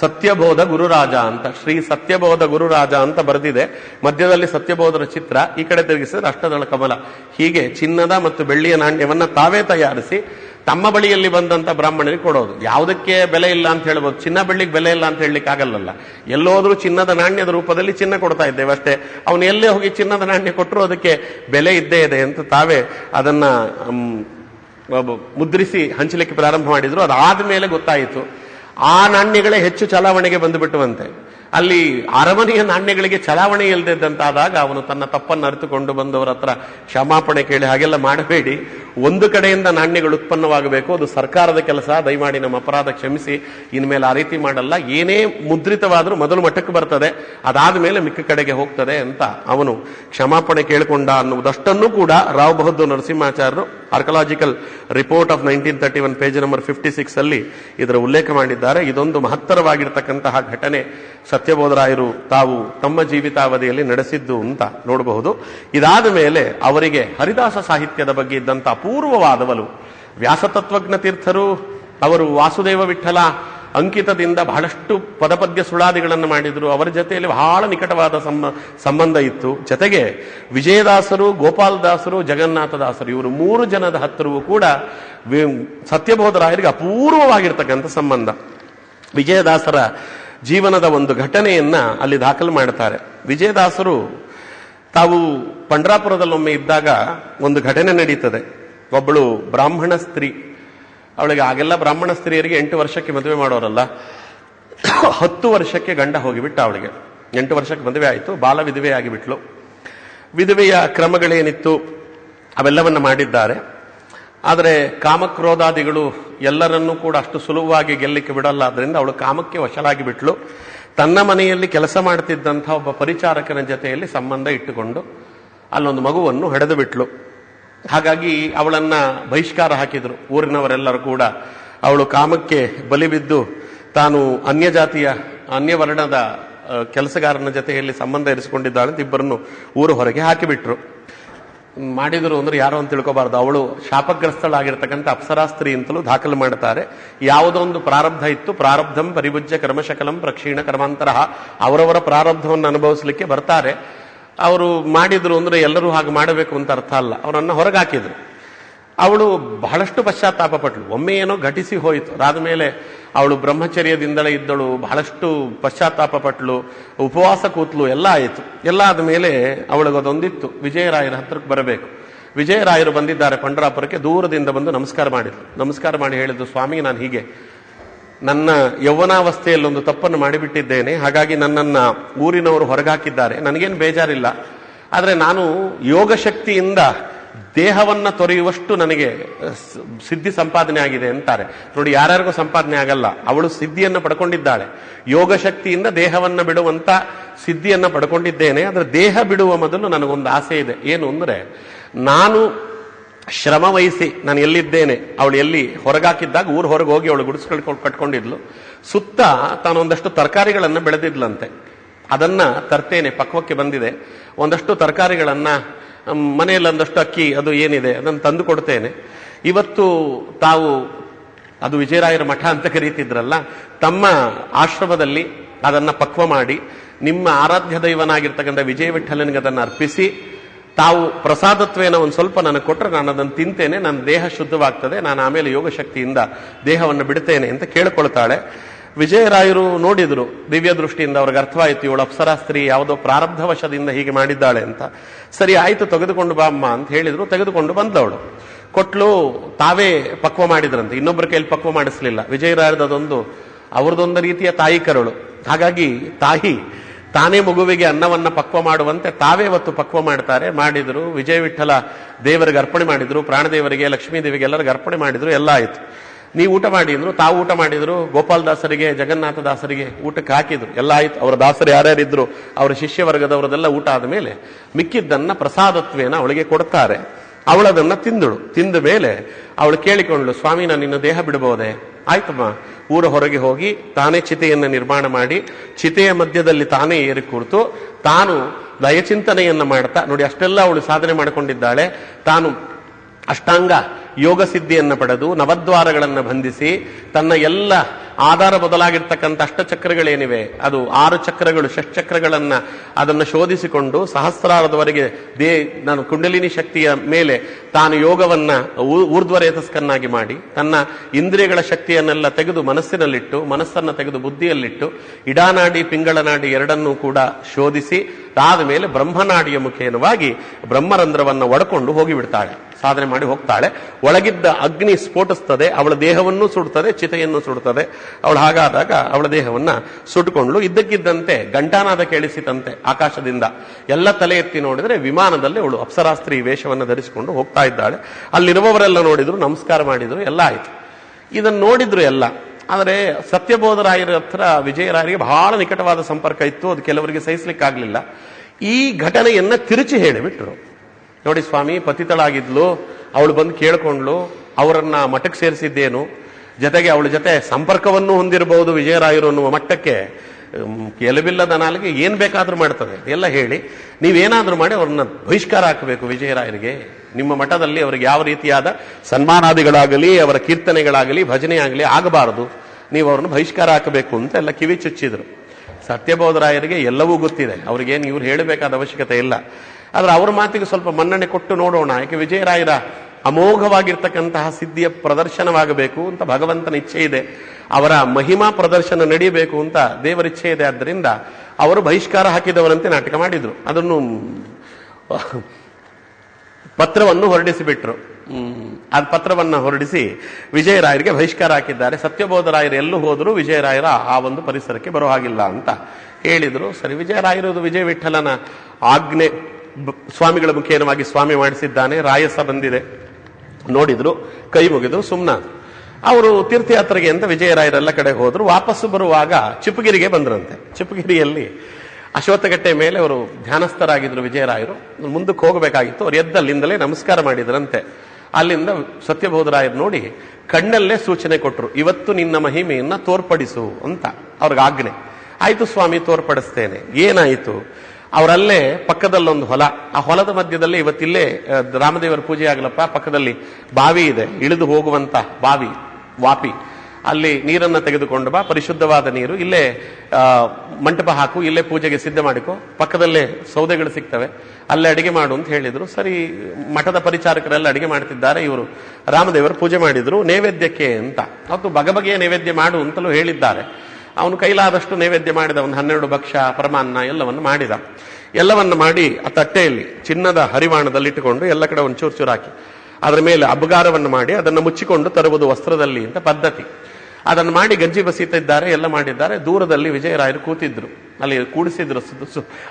S1: ಸತ್ಯಬೋಧ ಗುರುರಾಜ ಅಂತ, ಶ್ರೀ ಸತ್ಯಬೋಧ ಗುರುರಾಜ ಅಂತ ಬರೆದಿದೆ. ಮಧ್ಯದಲ್ಲಿ ಸತ್ಯಬೋಧರ ಚಿತ್ರ, ಈ ಕಡೆ ತಿರುಗಿಸಿದ್ರೆ ಅಷ್ಟದಳ ಕಮಲ. ಹೀಗೆ ಚಿನ್ನದ ಮತ್ತು ಬೆಳ್ಳಿಯ ನಾಣ್ಯವನ್ನ ತಾವೇ ತಯಾರಿಸಿ ತಮ್ಮ ಬಳಿಯಲ್ಲಿ ಬಂದಂತ ಬ್ರಾಹ್ಮಣರಿಗೆ ಕೊಡೋದು. ಯಾವುದಕ್ಕೆ ಬೆಲೆ ಇಲ್ಲ ಅಂತ ಹೇಳ್ಬೋದು. ಚಿನ್ನ ಬೆಳ್ಳಿಗೆ ಬೆಲೆ ಇಲ್ಲ ಅಂತ ಹೇಳಲಿಕ್ಕೆ ಆಗಲ್ಲಲ್ಲ. ಎಲ್ಲೋದ್ರೂ ಚಿನ್ನದ ನಾಣ್ಯದ ರೂಪದಲ್ಲಿ ಚಿನ್ನ ಕೊಡ್ತಾ ಇದ್ದೇವೆ ಅಷ್ಟೇ. ಅವನು ಎಲ್ಲೇ ಹೋಗಿ ಚಿನ್ನದ ನಾಣ್ಯ ಕೊಟ್ಟರು ಅದಕ್ಕೆ ಬೆಲೆ ಇದ್ದೇ ಇದೆ ಅಂತ ತಾವೇ ಅದನ್ನ ಮುದ್ರಿಸಿ ಹಂಚಲಿಕ್ಕೆ ಪ್ರಾರಂಭ ಮಾಡಿದ್ರು. ಅದಾದ ಮೇಲೆ ಗೊತ್ತಾಯಿತು. ಆ ನಾಣ್ಯಗಳೇ ಹೆಚ್ಚು ಚಲಾವಣೆಗೆ ಬಂದುಬಿಟ್ಟುವಂತೆ ಅಲ್ಲಿ ಅರಮನೆಯ ನಾಣ್ಯಗಳಿಗೆ ಚಲಾವಣೆ ಇಲ್ಲದಿದ್ದಂತಾದಾಗ ಅವನು ತನ್ನ ತಪ್ಪನ್ನು ಅರಿತುಕೊಂಡು ಬಂದವರ ಹತ್ರ ಕ್ಷಮಾಪಣೆ ಕೇಳಿ, ಹಾಗೆಲ್ಲ ಮಾಡಬೇಡಿ. ಒಂದು ಕಡೆಯಿಂದ ನಾಣ್ಯಗಳು ಉತ್ಪನ್ನವಾಗಬೇಕು. ಅದು ಸರ್ಕಾರದ ಕೆಲಸ. ದಯಮಾಡಿ ನಮ್ಮ ಅಪರಾಧ ಕ್ಷಮಿಸಿ. ಇನ್ಮೇಲೆ ಆ ರೀತಿ ಮಾಡಲ್ಲ. ಏನೇ ಮುದ್ರಿತವಾದರೂ ಮೊದಲು ಮಠಕ್ಕೆ ಬರ್ತದೆ. ಅದಾದ ಮೇಲೆ ಮಿಕ್ಕ ಕಡೆಗೆ ಹೋಗ್ತದೆ, ಅಂತ ಅವನು ಕ್ಷಮಾಪಣೆ ಕೇಳಿಕೊಂಡ ಅನ್ನುವುದಷ್ಟನ್ನು ಕೂಡ Rao Bahadur ನರಸಿಂಹಾಚಾರ್ಯರು archaeological report of nineteen thirty one page number fifty six ಅಲ್ಲಿ ಇದರ ಉಲ್ಲೇಖ ಮಾಡಿದ್ದಾರೆ. ಇದೊಂದು ಮಹತ್ತರವಾಗಿರ್ತಕ್ಕಂತಹ ಘಟನೆ. ಸತ್ಯಬೋಧರಾಯರು ತಾವು ತಮ್ಮ ಜೀವಿತಾವಧಿಯಲ್ಲಿ ನಡೆಸಿದ್ದು ಅಂತ ನೋಡಬಹುದು. ಇದಾದ ಮೇಲೆ ಅವರಿಗೆ ಹರಿದಾಸ ಸಾಹಿತ್ಯದ ಬಗ್ಗೆ ಇದ್ದಂಥ ಅಪೂರ್ವವಾದವಲು ವ್ಯಾಸತತ್ವಜ್ಞ ತೀರ್ಥರು ಅವರು ವಾಸುದೇವ ವಿಠಲ ಅಂಕಿತದಿಂದ ಬಹಳಷ್ಟು ಪದಪದ್ಯ ಸುಳಾದಿಗಳನ್ನು ಮಾಡಿದರು. ಅವರ ಜೊತೆಯಲ್ಲಿ ಬಹಳ ನಿಕಟವಾದ ಸಂಬ- ಸಂಬಂಧ ಇತ್ತು. ಜೊತೆಗೆ ವಿಜಯದಾಸರು, ಗೋಪಾಲದಾಸರು, ಜಗನ್ನಾಥದಾಸರು, ಇವರು ಮೂರು ಜನದ ಹತ್ತಿರವೂ ಕೂಡ ಸತ್ಯಬೋಧರಾಯರಿಗೆ ಅಪೂರ್ವವಾಗಿರ್ತಕ್ಕಂಥ ಸಂಬಂಧ. ವಿಜಯದಾಸರ ಜೀವನದ ಒಂದು ಘಟನೆಯನ್ನ ಅಲ್ಲಿ ದಾಖಲು ಮಾಡ್ತಾರೆ. ವಿಜಯದಾಸರು ತಾವು ಪಂಡ್ರಾಪುರದಲ್ಲೊಮ್ಮೆ ಇದ್ದಾಗ ಒಂದು ಘಟನೆ ನಡೀತದೆ. ಒಬ್ಬಳು ಬ್ರಾಹ್ಮಣ ಸ್ತ್ರೀ. ಅವಳಿಗೆ ಆಗೆಲ್ಲ, ಬ್ರಾಹ್ಮಣ ಸ್ತ್ರೀಯರಿಗೆ ಎಂಟು ವರ್ಷಕ್ಕೆ ಮದುವೆ ಮಾಡೋರಲ್ಲ. ಹತ್ತು ವರ್ಷಕ್ಕೆ ಗಂಡ ಹೋಗಿಬಿಟ್ಟ ಅವಳಿಗೆ. ಎಂಟು ವರ್ಷಕ್ಕೆ ಮದುವೆ ಆಯಿತು, ಬಾಲ ವಿಧವೆ ಆಗಿಬಿಟ್ಲು. ವಿಧವೆಯ ಕ್ರಮಗಳೇನಿತ್ತು, ಅವೆಲ್ಲವನ್ನು ಮಾಡಿದ್ದಾರೆ. ಆದರೆ ಕಾಮಕ್ರೋಧಾದಿಗಳು ಎಲ್ಲರನ್ನೂ ಕೂಡ ಅಷ್ಟು ಸುಲಭವಾಗಿ ಗೆಲ್ಲಿಕ್ಕೆ ಬಿಡಲ್ಲ. ಆದ್ದರಿಂದ ಅವಳು ಕಾಮಕ್ಕೆ ವಶಲಾಗಿ ಬಿಟ್ಲು ತನ್ನ ಮನೆಯಲ್ಲಿ ಕೆಲಸ ಮಾಡ್ತಿದ್ದಂಥ ಒಬ್ಬ ಪರಿಚಾರಕನ ಜೊತೆಯಲ್ಲಿ ಸಂಬಂಧ ಇಟ್ಟುಕೊಂಡು ಅಲ್ಲೊಂದು ಮಗುವನ್ನು ಹೆಡೆದು ಬಿಟ್ಲು ಹಾಗಾಗಿ ಅವಳನ್ನ ಬಹಿಷ್ಕಾರ ಹಾಕಿದರು. ಊರಿನವರೆಲ್ಲರೂ ಕೂಡ ಅವಳು ಕಾಮಕ್ಕೆ ಬಲಿ ಬಿದ್ದು ತಾನು ಅನ್ಯ ಜಾತಿಯ ಅನ್ಯ ವರ್ಣದ ಆ, ಕೆಲಸಗಾರನ ಜೊತೆಯಲ್ಲಿ ಸಂಬಂಧ ಇರಿಸಿಕೊಂಡಿದ್ದಾಳೆ ಅಂತ ಇಬ್ಬರನ್ನು ಊರು ಹೊರಗೆ ಹಾಕಿಬಿಟ್ರು. ಮಾಡಿದರು ಅಂದ್ರೆ ಯಾರೋ ಅಂತ ತಿಳ್ಕೋಬಾರ್ದು. ಅವಳು ಶಾಪಗ್ರಸ್ತಳಾಗಿರ್ತಕ್ಕಂಥ ಅಪ್ಸರಾಸ್ತ್ರೀ ಅಂತಲೂ ದಾಖಲು ಮಾಡ್ತಾರೆ. ಯಾವುದೋ ಒಂದು ಪ್ರಾರಬ್ಧ ಇತ್ತು. ಪ್ರಾರಬ್ಧಂ ಪರಿಭುಜ್ಯ ಕರ್ಮಶಕಲಂ ಪ್ರಕ್ಷೀಣ ಕರ್ಮಾಂತರ ಅವರವರ ಪ್ರಾರಬ್ಧವನ್ನು ಅನುಭವಿಸಲಿಕ್ಕೆ ಬರ್ತಾರೆ. ಅವರು ಮಾಡಿದ್ರು ಅಂದ್ರೆ ಎಲ್ಲರೂ ಹಾಗೆ ಮಾಡಬೇಕು ಅಂತ ಅರ್ಥ ಅಲ್ಲ. ಅವರನ್ನ ಹೊರಗಾಕಿದ್ರು. ಅವಳು ಬಹಳಷ್ಟು ಪಶ್ಚಾತ್ತಾಪ ಪಟ್ಲು. ಒಮ್ಮೆ ಏನೋ ಘಟಿಸಿ ಹೋಯಿತು. ಅದಾದ ಮೇಲೆ ಅವಳು ಬ್ರಹ್ಮಚರ್ಯದಿಂದಲೇ ಇದ್ದಳು. ಬಹಳಷ್ಟು ಪಶ್ಚಾತ್ತಾಪ ಪಟ್ಲು. ಉಪವಾಸ ಕೂತ್ಲು. ಎಲ್ಲ ಆಯಿತು. ಎಲ್ಲ ಆದ ಮೇಲೆ ಅವಳಿಗದೊಂದಿತ್ತು ವಿಜಯರಾಯರ ಹತ್ರಕ್ಕೆ ಬರಬೇಕು. ವಿಜಯರಾಯರು ಬಂದಿದ್ದಾರೆ ಪಂಡರಾಪುರಕ್ಕೆ. ದೂರದಿಂದ ಬಂದು ನಮಸ್ಕಾರ ಮಾಡಿದ್ರು. ನಮಸ್ಕಾರ ಮಾಡಿ ಹೇಳಿದ್ರು, ಸ್ವಾಮಿ, ನಾನು ಹೀಗೆ. ನನ್ನ ಯೌವನಾವಸ್ಥೆಯಲ್ಲೊಂದು ತಪ್ಪನ್ನು ಮಾಡಿಬಿಟ್ಟಿದ್ದೇನೆ. ಹಾಗಾಗಿ ನನ್ನನ್ನ ಊರಿನವರು ಹೊರಗಾಕಿದ್ದಾರೆ. ನನಗೇನು ಬೇಜಾರಿಲ್ಲ. ಆದರೆ ನಾನು ಯೋಗ ಶಕ್ತಿಯಿಂದ ದೇಹವನ್ನು ತೊರೆಯುವಷ್ಟು ನನಗೆ ಸಿದ್ಧಿ ಸಂಪಾದನೆ ಆಗಿದೆ ಅಂತಾರೆ. ನೋಡಿ, ಯಾರ್ಯಾರಿಗೂ ಸಂಪಾದನೆ ಆಗಲ್ಲ. ಅವಳು ಸಿದ್ಧಿಯನ್ನು ಪಡ್ಕೊಂಡಿದ್ದಾಳೆ. ಯೋಗ ಶಕ್ತಿಯಿಂದ ದೇಹವನ್ನು ಬಿಡುವಂತ ಸಿದ್ಧಿಯನ್ನು ಪಡ್ಕೊಂಡಿದ್ದೇನೆ. ಆದರೆ ದೇಹ ಬಿಡುವ ಮೊದಲು ನನಗೊಂದು ಆಸೆ ಇದೆ. ಏನು ಅಂದರೆ, ನಾನು ಶ್ರಮ ವಹಿಸಿ ನಾನು ಎಲ್ಲಿದ್ದೇನೆ? ಅವಳು ಎಲ್ಲಿ ಹೊರಗಾಕಿದ್ದಾಗ ಊರು ಹೊರಗೆ ಹೋಗಿ ಅವಳು ಗುಡಿಸ್ಕೊಂಡು ಕಟ್ಕೊಂಡಿದ್ಲು. ಸುತ್ತ ತಾನು ಒಂದಷ್ಟು ತರಕಾರಿಗಳನ್ನು ಬೆಳೆದಿದ್ಲಂತೆ. ಅದನ್ನು ತರ್ತೇನೆ, ಪಕ್ವಕ್ಕೆ ಬಂದಿದೆ. ಒಂದಷ್ಟು ತರಕಾರಿಗಳನ್ನು ಮನೆಯಲ್ಲಿ ಒಂದಷ್ಟು ಅಕ್ಕಿ, ಅದು ಏನಿದೆ, ಅದನ್ನು ತಂದು ಕೊಡ್ತೇನೆ. ಇವತ್ತು ತಾವು, ಅದು ವಿಜಯರಾಯರ ಮಠ ಅಂತ ಕರೀತಿದ್ರಲ್ಲ, ತಮ್ಮ ಆಶ್ರಮದಲ್ಲಿ ಅದನ್ನು ಪಕ್ವ ಮಾಡಿ, ನಿಮ್ಮ ಆರಾಧ್ಯ ದೈವನಾಗಿರ್ತಕ್ಕಂಥ ವಿಜಯ ವಿಠಲನಿಗೆ ಅದನ್ನು ಅರ್ಪಿಸಿ ತಾವು ಪ್ರಸಾದತ್ವೇನ ಒಂದು ಸ್ವಲ್ಪ ನನಗೆ ಕೊಟ್ಟರೆ ನಾನು ಅದನ್ನು ತಿಂತೇನೆ ನನ್ನ ದೇಹ ಶುದ್ಧವಾಗ್ತದೆ, ನಾನು ಆಮೇಲೆ ಯೋಗ ಶಕ್ತಿಯಿಂದ ದೇಹವನ್ನು ಬಿಡ್ತೇನೆ ಅಂತ ಕೇಳಿಕೊಳ್ತಾಳೆ. ವಿಜಯರಾಯರು ನೋಡಿದರು ದಿವ್ಯ ದೃಷ್ಟಿಯಿಂದ ಅವ್ರಿಗೆ ಅರ್ಥವಾಯಿತು, ಇವಳು ಅಪ್ಸರಾ ಸ್ತ್ರೀ, ಯಾವುದೋ ಪ್ರಾರಬ್ಧ ವಶದಿಂದ ಹೀಗೆ ಮಾಡಿದ್ದಾಳೆ ಅಂತ. ಸರಿ, ಆಯಿತು, ತೆಗೆದುಕೊಂಡು ಬಾ ಅಮ್ಮ ಅಂತ ಹೇಳಿದರು, ತೆಗೆದುಕೊಂಡು ಬಂದವಳು. ಕೊಟ್ಲು, ತಾವೇ ಪಕ್ವ ಮಾಡಿದ್ರಂತೆ ಇನ್ನೊಬ್ಬರ ಕೈಯಲ್ಲಿ ಪಕ್ವ ಮಾಡಿಸ್ಲಿಲ್ಲ. ವಿಜಯರಾಯರದೊಂದು ಅವ್ರದ್ದೊಂದು ರೀತಿಯ ತಾಯಿ ಕರಳು ಹಾಗಾಗಿ ತಾಯಿ ತಾನೇ ಮಗುವಿಗೆ ಅನ್ನವನ್ನ ಪಕ್ವ ಮಾಡುವಂತೆ ತಾವೇ ಅವತ್ತು ಪಕ್ವ ಮಾಡ್ತಾರೆ. ಮಾಡಿದ್ರು, ವಿಜಯ ವಿಠಲ ದೇವರಿಗೆ ಅರ್ಪಣೆ ಮಾಡಿದ್ರು, ಪ್ರಾಣದೇವರಿಗೆ ಲಕ್ಷ್ಮೀ ದೇವಿಗೆ ಎಲ್ಲರಿಗೆ ಅರ್ಪಣೆ ಮಾಡಿದ್ರು, ಎಲ್ಲ ಆಯಿತು. ನೀವು ಊಟ ಮಾಡಿ ಅಂದ್ರು ತಾವು ಊಟ ಮಾಡಿದ್ರು, ಗೋಪಾಲ್ ದಾಸರಿಗೆ, ಜಗನ್ನಾಥ ದಾಸರಿಗೆ ಊಟಕ್ಕೆ ಹಾಕಿದ್ರು, ಎಲ್ಲ ಆಯ್ತು. ಅವರ ದಾಸರು ಯಾರ್ಯಾರಿದ್ರು, ಅವರ ಶಿಷ್ಯ ವರ್ಗದವರದೆಲ್ಲ ಊಟ ಆದ ಮೇಲೆ ಮಿಕ್ಕಿದ್ದನ್ನ ಪ್ರಸಾದತ್ವೇನ ಅವಳಿಗೆ ಕೊಡ್ತಾರೆ. ಅವಳದನ್ನ ತಿಂದಳು. ತಿಂದ ಮೇಲೆ ಅವಳು ಕೇಳಿಕೊಂಡಳು, ಸ್ವಾಮಿ, ನಾನು ನಿನ್ನ ದೇಹ ಬಿಡಬಹುದೇ? ಆಯ್ತಮ್ಮ. ಊರ ಹೊರಗೆ ಹೋಗಿ ತಾನೇ ಚಿತೆಯನ್ನು ನಿರ್ಮಾಣ ಮಾಡಿ, ಚಿತೆಯ ಮಧ್ಯದಲ್ಲಿ ತಾನೇ ಏರಿ ಕೂರ್ತು, ತಾನು ದಯಚಿಂತನೆಯನ್ನು ಮಾಡ್ತಾ, ನೋಡಿ, ಅಷ್ಟೆಲ್ಲ ಅವಳು ಸಾಧನೆ ಮಾಡಿಕೊಂಡಿದ್ದಾಳೆ. ತಾನು ಅಷ್ಟಾಂಗ ಯೋಗ ಸಿದ್ಧಿಯನ್ನು ಪಡೆದು, ನವದ್ವಾರಗಳನ್ನು ಬಂಧಿಸಿ, ತನ್ನ ಎಲ್ಲ ಆಧಾರ ಬದಲಾಗಿರ್ತಕ್ಕಂಥ ಅಷ್ಟಚಕ್ರಗಳೇನಿವೆ ಅದು ಆರು ಚಕ್ರಗಳು ಷಟ್ಚಕ್ರಗಳನ್ನ ಅದನ್ನು ಶೋಧಿಸಿಕೊಂಡು ಸಹಸ್ರಾರದವರೆಗೆ ದೇ, ನಾನು ಕುಂಡಲಿನಿ ಶಕ್ತಿಯ ಮೇಲೆ ತಾನು ಯೋಗವನ್ನ ಊರ್ಧ್ವರೇತಸ್ಕನ್ನಾಗಿ ಮಾಡಿ, ತನ್ನ ಇಂದ್ರಿಯಗಳ ಶಕ್ತಿಯನ್ನೆಲ್ಲ ತೆಗೆದು ಮನಸ್ಸಿನಲ್ಲಿಟ್ಟು, ಮನಸ್ಸನ್ನು ತೆಗೆದು ಬುದ್ಧಿಯಲ್ಲಿಟ್ಟು, ಇಡಾನಾಡಿ, ಪಿಂಗಳನಾಡಿ ಎರಡನ್ನೂ ಕೂಡ ಶೋಧಿಸಿ, ತಾದ ಮೇಲೆ ಬ್ರಹ್ಮನಾಡಿಯ ಮುಖೇನವಾಗಿ ಬ್ರಹ್ಮರಂಧ್ರವನ್ನು ಒಡಕೊಂಡು ಹೋಗಿಬಿಡ್ತಾಳೆ. ಸಾಧನೆ ಮಾಡಿ ಹೋಗ್ತಾಳೆ. ಒಳಗಿದ್ದ ಅಗ್ನಿ ಸ್ಫೋಟಿಸ್ತದೆ, ಅವಳ ದೇಹವನ್ನು ಸುಡುತ್ತದೆ ಚಿತೆಯನ್ನು ಸುಡುತ್ತದೆ ಅವಳು ಹಾಗಾದಾಗ ಅವಳ ದೇಹವನ್ನ ಸುಟ್ಟುಕೊಂಡ್ಳು ಇದ್ದಕ್ಕಿದ್ದಂತೆ ಗಂಟಾನಾದ ಕೇಳಿಸಿತಂತೆ ಆಕಾಶದಿಂದ. ಎಲ್ಲ ತಲೆ ಎತ್ತಿ ನೋಡಿದ್ರೆ ವಿಮಾನದಲ್ಲಿ ಅವಳು ಅಪ್ಸರಾಸ್ತ್ರಿ ವೇಷವನ್ನು ಧರಿಸಿಕೊಂಡು ಹೋಗ್ತಾ ಇದ್ದಾಳೆ. ಅಲ್ಲಿರುವವರೆಲ್ಲ ನೋಡಿದ್ರು, ನಮಸ್ಕಾರ ಮಾಡಿದ್ರು, ಎಲ್ಲ ಆಯ್ತು. ಇದನ್ನು ನೋಡಿದ್ರು ಎಲ್ಲ. ಆದರೆ ಸತ್ಯಬೋಧರಾಯರ ಹತ್ರ ವಿಜಯರಾಯರಿಗೆ ಬಹಳ ನಿಕಟವಾದ ಸಂಪರ್ಕ ಇತ್ತು. ಅದು ಕೆಲವರಿಗೆ ಸಹಿಸ್ಲಿಕ್ಕಾಗ್ಲಿಲ್ಲ. ಈ ಘಟನೆಯನ್ನ ತಿರುಚಿ ಹೇಳಿಬಿಟ್ರು. ನೋಡಿ ಸ್ವಾಮಿ, ಪತಿತಳಾಗಿದ್ಲು, ಅವಳು ಬಂದು ಕೇಳ್ಕೊಂಡ್ಲು ಅವರನ್ನ ಮಠಕ್ಕೆ ಸೇರಿಸಿದ್ದೇನು? ಜೊತೆಗೆ ಅವಳ ಜೊತೆ ಸಂಪರ್ಕವನ್ನು ಹೊಂದಿರಬಹುದು ವಿಜಯರಾಯರು ಅನ್ನುವ ಮಟ್ಟಕ್ಕೆ ಕೆಲವಿಲ್ಲದ ನಾಲಿಗೆ ಏನ್ ಬೇಕಾದ್ರೂ ಮಾಡ್ತದೆ, ಎಲ್ಲ ಹೇಳಿ. ನೀವೇನಾದ್ರೂ ಮಾಡಿ ಅವ್ರನ್ನ ಬಹಿಷ್ಕಾರ ಹಾಕಬೇಕು ವಿಜಯರಾಯರಿಗೆ. ನಿಮ್ಮ ಮಠದಲ್ಲಿ ಅವರಿಗೆ ಯಾವ ರೀತಿಯಾದ ಸನ್ಮಾನಾದಿಗಳಾಗಲಿ, ಅವರ ಕೀರ್ತನೆಗಳಾಗಲಿ ಭಜನೆ ಆಗಲಿ ಆಗಬಾರದು. ನೀವು ಅವ್ರನ್ನ ಬಹಿಷ್ಕಾರ ಹಾಕಬೇಕು ಅಂತ ಎಲ್ಲ ಕಿವಿ ಚುಚ್ಚಿದ್ರು. ಸತ್ಯಬೋಧರಾಯರಿಗೆ ಎಲ್ಲವೂ ಗೊತ್ತಿದೆ. ಅವ್ರಿಗೇನು ಇವ್ರು ಹೇಳಬೇಕಾದ ಅವಶ್ಯಕತೆ ಇಲ್ಲ. ಆದ್ರೆ ಅವ್ರ ಮಾತಿಗೆ ಸ್ವಲ್ಪ ಮನ್ನಣೆ ಕೊಟ್ಟು ನೋಡೋಣ. ಯಾಕೆ ವಿಜಯರಾಯರ ಅಮೋಘವಾಗಿರ್ತಕ್ಕಂತಹ ಸಿದ್ಧಿಯ ಪ್ರದರ್ಶನವಾಗಬೇಕು ಅಂತ ಭಗವಂತನ ಇಚ್ಛೆ ಇದೆ. ಅವರ ಮಹಿಮಾ ಪ್ರದರ್ಶನ ನಡೀಬೇಕು ಅಂತ ದೇವರ ಇಚ್ಛೆ ಇದೆ. ಆದ್ದರಿಂದ ಅವರು ಬಹಿಷ್ಕಾರ ಹಾಕಿದವರಂತೆ ನಾಟಕ ಮಾಡಿದ್ರು. ಅದನ್ನು ಪತ್ರವನ್ನು ಹೊರಡಿಸಿಬಿಟ್ರು. ಆ ಪತ್ರವನ್ನು ಹೊರಡಿಸಿ ವಿಜಯರಾಯರಿಗೆ ಬಹಿಷ್ಕಾರ ಹಾಕಿದ್ದಾರೆ. ಸತ್ಯಬೋಧರಾಯರು ಎಲ್ಲೂ ಹೋದರೂ ವಿಜಯರಾಯರ ಆ ಒಂದು ಪರಿಸರಕ್ಕೆ ಬರೋ ಹಾಗಿಲ್ಲ ಅಂತ ಹೇಳಿದರು. ಸರಿ, ವಿಜಯರಾಯರದು ವಿಜಯ ವಿಠಲನ ಆಜ್ಞೆ ಸ್ವಾಮಿಗಳ ಮುಖೇನವಾಗಿ ಸ್ವಾಮಿ ಮಾಡಿಸಿದ್ದಾನೆ, ರಾಯಸ ಬಂದಿದೆ. ನೋಡಿದ್ರು, ಕೈ ಮುಗಿದ್ರು ಸುಮ್ಮನ ಅವರು ತೀರ್ಥಯಾತ್ರೆಗೆ ಅಂತ ವಿಜಯರಾಯರೆಲ್ಲ ಕಡೆ ಹೋದ್ರು. ವಾಪಸ್ಸು ಬರುವಾಗ ಚಿಪ್ಪಗಿರಿಗೆ ಬಂದ್ರಂತೆ. ಚಿಪ್ಪಗಿರಿಯಲ್ಲಿ ಅಶ್ವತ್ಥಗಟ್ಟೆ ಮೇಲೆ ಅವರು ಧ್ಯಾನಸ್ಥರಾಗಿದ್ರು ವಿಜಯರಾಯರು. ಮುಂದಕ್ಕೆ ಹೋಗಬೇಕಾಗಿತ್ತು. ಅವ್ರು ಎದ್ದಲ್ಲಿಂದಲೇ ನಮಸ್ಕಾರ ಮಾಡಿದ್ರಂತೆ. ಅಲ್ಲಿಂದ ಸತ್ಯಬೋಧರಾಯರು ನೋಡಿ, ಕಣ್ಣಲ್ಲೇ ಸೂಚನೆ ಕೊಟ್ಟರು ಇವತ್ತು ನಿನ್ನ ಮಹಿಮೆಯನ್ನ ತೋರ್ಪಡಿಸು ಅಂತ. ಅವ್ರಿಗೆ ಆಜ್ಞೆ ಆಯ್ತು ಸ್ವಾಮಿ, ತೋರ್ಪಡಿಸ್ತೇನೆ. ಏನಾಯಿತು? ಅವರಲ್ಲೇ ಪಕ್ಕದಲ್ಲೊಂದು ಹೊಲ. ಆ ಹೊಲದ ಮಧ್ಯದಲ್ಲಿ ಇವತ್ತಿಲ್ಲೇ ರಾಮದೇವರ ಪೂಜೆ ಆಗಲಪ್ಪ, ಪಕ್ಕದಲ್ಲಿ ಬಾವಿ ಇದೆ. ಇಳಿದು ಹೋಗುವಂತ ಬಾವಿ, ವಾಪಿ. ಅಲ್ಲಿ ನೀರನ್ನು ತೆಗೆದುಕೊಂಡು ಬಾ, ಪರಿಶುದ್ಧವಾದ ನೀರು. ಇಲ್ಲೇ ಮಂಟಪ ಹಾಕು, ಇಲ್ಲೇ ಪೂಜೆಗೆ ಸಿದ್ಧ ಮಾಡಿಕೊ. ಪಕ್ಕದಲ್ಲೇ ಸೌದೆಗಳು ಸಿಗ್ತವೆ. ಅಲ್ಲೇ ಅಡಿಗೆ ಮಾಡು ಅಂತ ಹೇಳಿದ್ರು. ಸರಿ, ಮಠದ ಪರಿಚಾರಕರೆಲ್ಲ ಅಡಿಗೆ ಮಾಡ್ತಿದ್ದಾರೆ. ಇವರು ರಾಮದೇವರು ಪೂಜೆ ಮಾಡಿದ್ರು. ನೈವೇದ್ಯಕ್ಕೆ ಅಂತ. ಅವತ್ತು ಬಗೆಬಗೆಯ ನೈವೇದ್ಯ ಮಾಡು ಅಂತಲೂ ಹೇಳಿದ್ದಾರೆ. ಅವನು ಕೈಲಾದಷ್ಟು ನೈವೇದ್ಯ ಮಾಡಿದ ಒಂದು ಹನ್ನೆರಡು ಭಕ್ಷ ಪರಮಾನ್ನ ಎಲ್ಲವನ್ನು ಮಾಡಿದ. ಎಲ್ಲವನ್ನು ಮಾಡಿ ಆ ತಟ್ಟೆಯಲ್ಲಿ ಚಿನ್ನದ ಹರಿವಾಣದಲ್ಲಿ ಇಟ್ಟುಕೊಂಡು ಎಲ್ಲ ಕಡೆ ಒಂದು ಚೂರು ಚೂರು ಹಾಕಿ. ಅದರ ಮೇಲೆ ಅಬಗಾರವನ್ನು ಮಾಡಿ ಅದನ್ನು ಮುಚ್ಚಿಕೊಂಡು ತರುವುದು ವಸ್ತ್ರದಲ್ಲಿ ಅಂತ ಪದ್ಧತಿ. ಅದನ್ನು ಮಾಡಿ ಗಂಜಿ ಬಸೀತಿದ್ದಾರೆ ಎಲ್ಲ ಮಾಡಿದ್ದಾರೆ. ದೂರದಲ್ಲಿ ವಿಜಯರಾಯರು ಕೂತಿದ್ರು. ಅಲ್ಲಿ ಕೂಡಿಸಿದ್ರು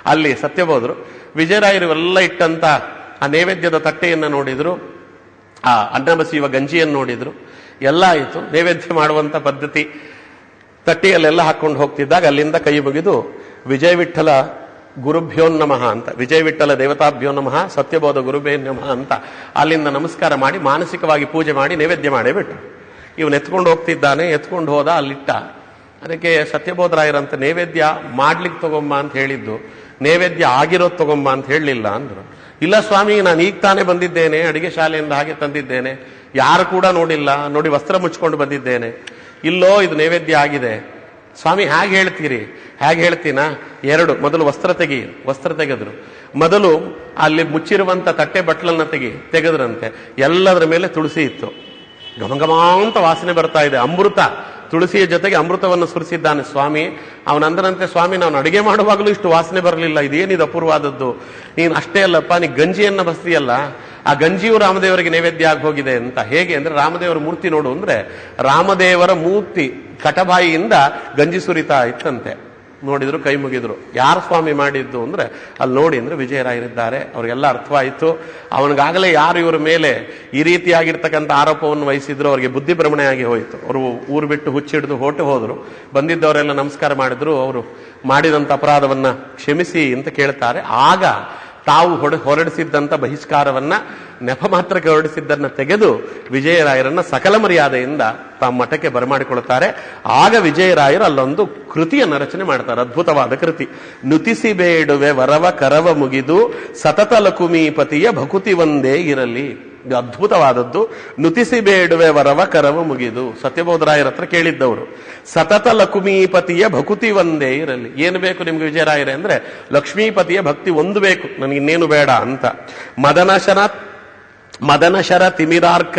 S1: ಅಲ್ಲಿ ಸತ್ಯಬೋಧರು. ವಿಜಯರಾಯರು ಎಲ್ಲ ಇಟ್ಟಂತ ಆ ನೈವೇದ್ಯದ ತಟ್ಟೆಯನ್ನು ನೋಡಿದ್ರು. ಆ ಅನ್ನ ಬಸಿಯುವ ಗಂಜಿಯನ್ನು ನೋಡಿದ್ರು. ಎಲ್ಲ ಆಯಿತು. ನೈವೇದ್ಯ ಮಾಡುವಂತ ಪದ್ಧತಿ. ತಟ್ಟೆಯಲ್ಲೆಲ್ಲ ಹಾಕೊಂಡು ಹೋಗ್ತಿದ್ದಾಗ ಅಲ್ಲಿಂದ ಕೈ ಮುಗಿದು ವಿಜಯ ವಿಠಲ ಗುರುಭ್ಯೋ ನಮಃ ಅಂತ ವಿಜಯ ವಿಠಲ ದೇವತಾಭ್ಯೋ ನಮಃ, ಸತ್ಯಬೋಧ ಗುರುಭೇ ನಮಃ ಅಂತ ಅಲ್ಲಿಂದ ನಮಸ್ಕಾರ ಮಾಡಿ, ಮಾನಸಿಕವಾಗಿ ಪೂಜೆ ಮಾಡಿ, ನೈವೇದ್ಯ ಮಾಡೇ ಬಿಟ್ಟು ಇವನು ಎತ್ಕೊಂಡು ಹೋಗ್ತಿದ್ದಾನೆ, ಎತ್ಕೊಂಡು ಹೋದ ಅಲ್ಲಿಟ್ಟ. ಅದಕ್ಕೆ ಸತ್ಯಬೋಧರಾಯರಂತ ನೈವೇದ್ಯ ಮಾಡ್ಲಿಕ್ಕೆ ತಗೊಂಬ ಅಂತ ಹೇಳಿದ್ದು, ನೈವೇದ್ಯ ಆಗಿರೋದು ತಗೊಂಬ ಅಂತ ಹೇಳಲಿಲ್ಲ ಅಂದ್ರು. ಇಲ್ಲ ಸ್ವಾಮಿ, ನಾನು ಈಗ ತಾನೇ ಬಂದಿದ್ದೇನೆ, ಅಡಿಗೆ ಶಾಲೆಯಿಂದ ಹಾಗೆ ತಂದಿದ್ದೇನೆ, ಯಾರು ಕೂಡ ನೋಡಿಲ್ಲ, ನೋಡಿ ವಸ್ತ್ರ ಮುಚ್ಕೊಂಡು ಬಂದಿದ್ದೇನೆ. ಇಲ್ಲೋ ಇದು ನೈವೇದ್ಯ ಆಗಿದೆ. ಸ್ವಾಮಿ ಹೇಗೆ ಹೇಳ್ತೀರಿ. ಹೇಗೆ ಹೇಳ್ತೀನಾ? ಎರಡು. ಮೊದಲು ವಸ್ತ್ರ ತೆಗಿ ವಸ್ತ್ರ ತೆಗೆದ್ರು. ಮೊದಲು ಅಲ್ಲಿ ಮುಚ್ಚಿರುವಂತ ತಟ್ಟೆ ಬಟ್ಲನ್ನ ತೆಗಿ ತೆಗೆದ್ರಂತೆ. ಎಲ್ಲದರ ಮೇಲೆ ತುಳಸಿ ಇತ್ತು. ಘಮಘಮಾಂತ ವಾಸನೆ ಬರ್ತಾ ಇದೆ. ಅಮೃತ. ತುಳಸಿಯ ಜೊತೆಗೆ ಅಮೃತವನ್ನು ಸುರಿಸಿದ್ದಾನೆ ಸ್ವಾಮಿ. ಅವನಂದರಂತೆ ಸ್ವಾಮಿ, ನಾನು ಅಡುಗೆ ಮಾಡುವಾಗಲೂ ಇಷ್ಟು ವಾಸನೆ ಬರಲಿಲ್ಲ. ಇದೇನಿದು ಅಪೂರ್ವಾದದ್ದು? ನೀನು ಅಷ್ಟೇ ಅಲ್ಲಪ್ಪ, ನೀ ಗಂಜಿಯನ್ನು ಬಸ್ತಿಯಲ್ಲ ಆ ಗಂಜಿಯು ರಾಮದೇವರಿಗೆ ನೈವೇದ್ಯ ಆಗಿ ಹೋಗಿದೆ ಅಂತ. ಹೇಗೆ ಅಂದ್ರೆ ರಾಮದೇವರ ಮೂರ್ತಿ ನೋಡು ಅಂದ್ರೆ ರಾಮದೇವರ ಮೂರ್ತಿ ಕಟಬಾಯಿಯಿಂದ ಗಂಜಿ ಸುರಿತಾ ಇತ್ತಂತೆ. ನೋಡಿದ್ರು, ಕೈ ಮುಗಿದ್ರು. ಯಾರು ಸ್ವಾಮಿ ಮಾಡಿದ್ದು ಅಂದ್ರೆ, ಅಲ್ಲಿ ನೋಡಿ ಅಂದ್ರೆ ವಿಜಯರಾಯರಿದ್ದಾರೆ ಅವ್ರಿಗೆಲ್ಲ ಅರ್ಥವಾಯಿತು. ಅವನಿಗಾಗಲೇ ಯಾರು ಇವರ ಮೇಲೆ ಈ ರೀತಿಯಾಗಿರ್ತಕ್ಕಂಥ ಆರೋಪವನ್ನು ವಹಿಸಿದ್ರು, ಅವರಿಗೆ ಬುದ್ಧಿ ಭ್ರಮಣೆ ಆಗಿ ಹೋಯಿತು. ಅವರು ಊರು ಬಿಟ್ಟು ಹುಚ್ಚಿಡಿದು ಹೊಟ್ಟು ಹೋದರು. ಬಂದಿದ್ದವರೆಲ್ಲ ನಮಸ್ಕಾರ ಮಾಡಿದ್ರು. ಅವರು ಮಾಡಿದಂತ ಅಪರಾಧವನ್ನ ಕ್ಷಮಿಸಿ ಅಂತ ಕೇಳ್ತಾರೆ. ಆಗ ತಾವು ಹೊಡ ಹೊರಡಿಸಿದ್ದಂಥ ಬಹಿಷ್ಕಾರವನ್ನ ನೆಪ ಮಾತ್ರಕ್ಕೆ ಹೊರಡಿಸಿದ್ದನ್ನು ತೆಗೆದು ವಿಜಯರಾಯರನ್ನ ಸಕಲ ಮರ್ಯಾದೆಯಿಂದ ತಮ್ಮ ಮಠಕ್ಕೆ ಬರಮಾಡಿಕೊಳ್ಳುತ್ತಾರೆ. ಆಗ ವಿಜಯರಾಯರು ಅಲ್ಲೊಂದು ಕೃತಿಯನ್ನು ರಚನೆ ಮಾಡ್ತಾರೆ, ಅದ್ಭುತವಾದ ಕೃತಿ. ನುತಿಸಿ ಬೇಡುವೆ ವರವ ಕರವ ಮುಗಿದು ಸತತ ಲಕುಮೀಪತಿಯ ಭಕುತಿ ಒಂದೇ ಇರಲಿ. ಅದ್ಭುತವಾದದ್ದು. ನುತಿಸಿ ಬೇಡುವೆ ವರವ ಕರವು ಮುಗಿದು. ಸತ್ಯಬೋಧರಾಯರ ಹತ್ರ ಕೇಳಿದ್ದವರು. ಸತತ ಲಕ್ಷ್ಮೀಪತಿಯ ಭಕುತಿ ಒಂದೇ ಇರಲಿ. ಏನು ಬೇಕು ನಿಮ್ಗೆ ವಿಜಯರಾಯರೇ ಅಂದ್ರೆ, ಲಕ್ಷ್ಮೀಪತಿಯ ಭಕ್ತಿ ಒಂದು ಬೇಕು. ನನಗೆ ಇನ್ನೇನು ಬೇಡ ಅಂತ. ಮದನಶರ ತಿಮಿರಾರ್ಕ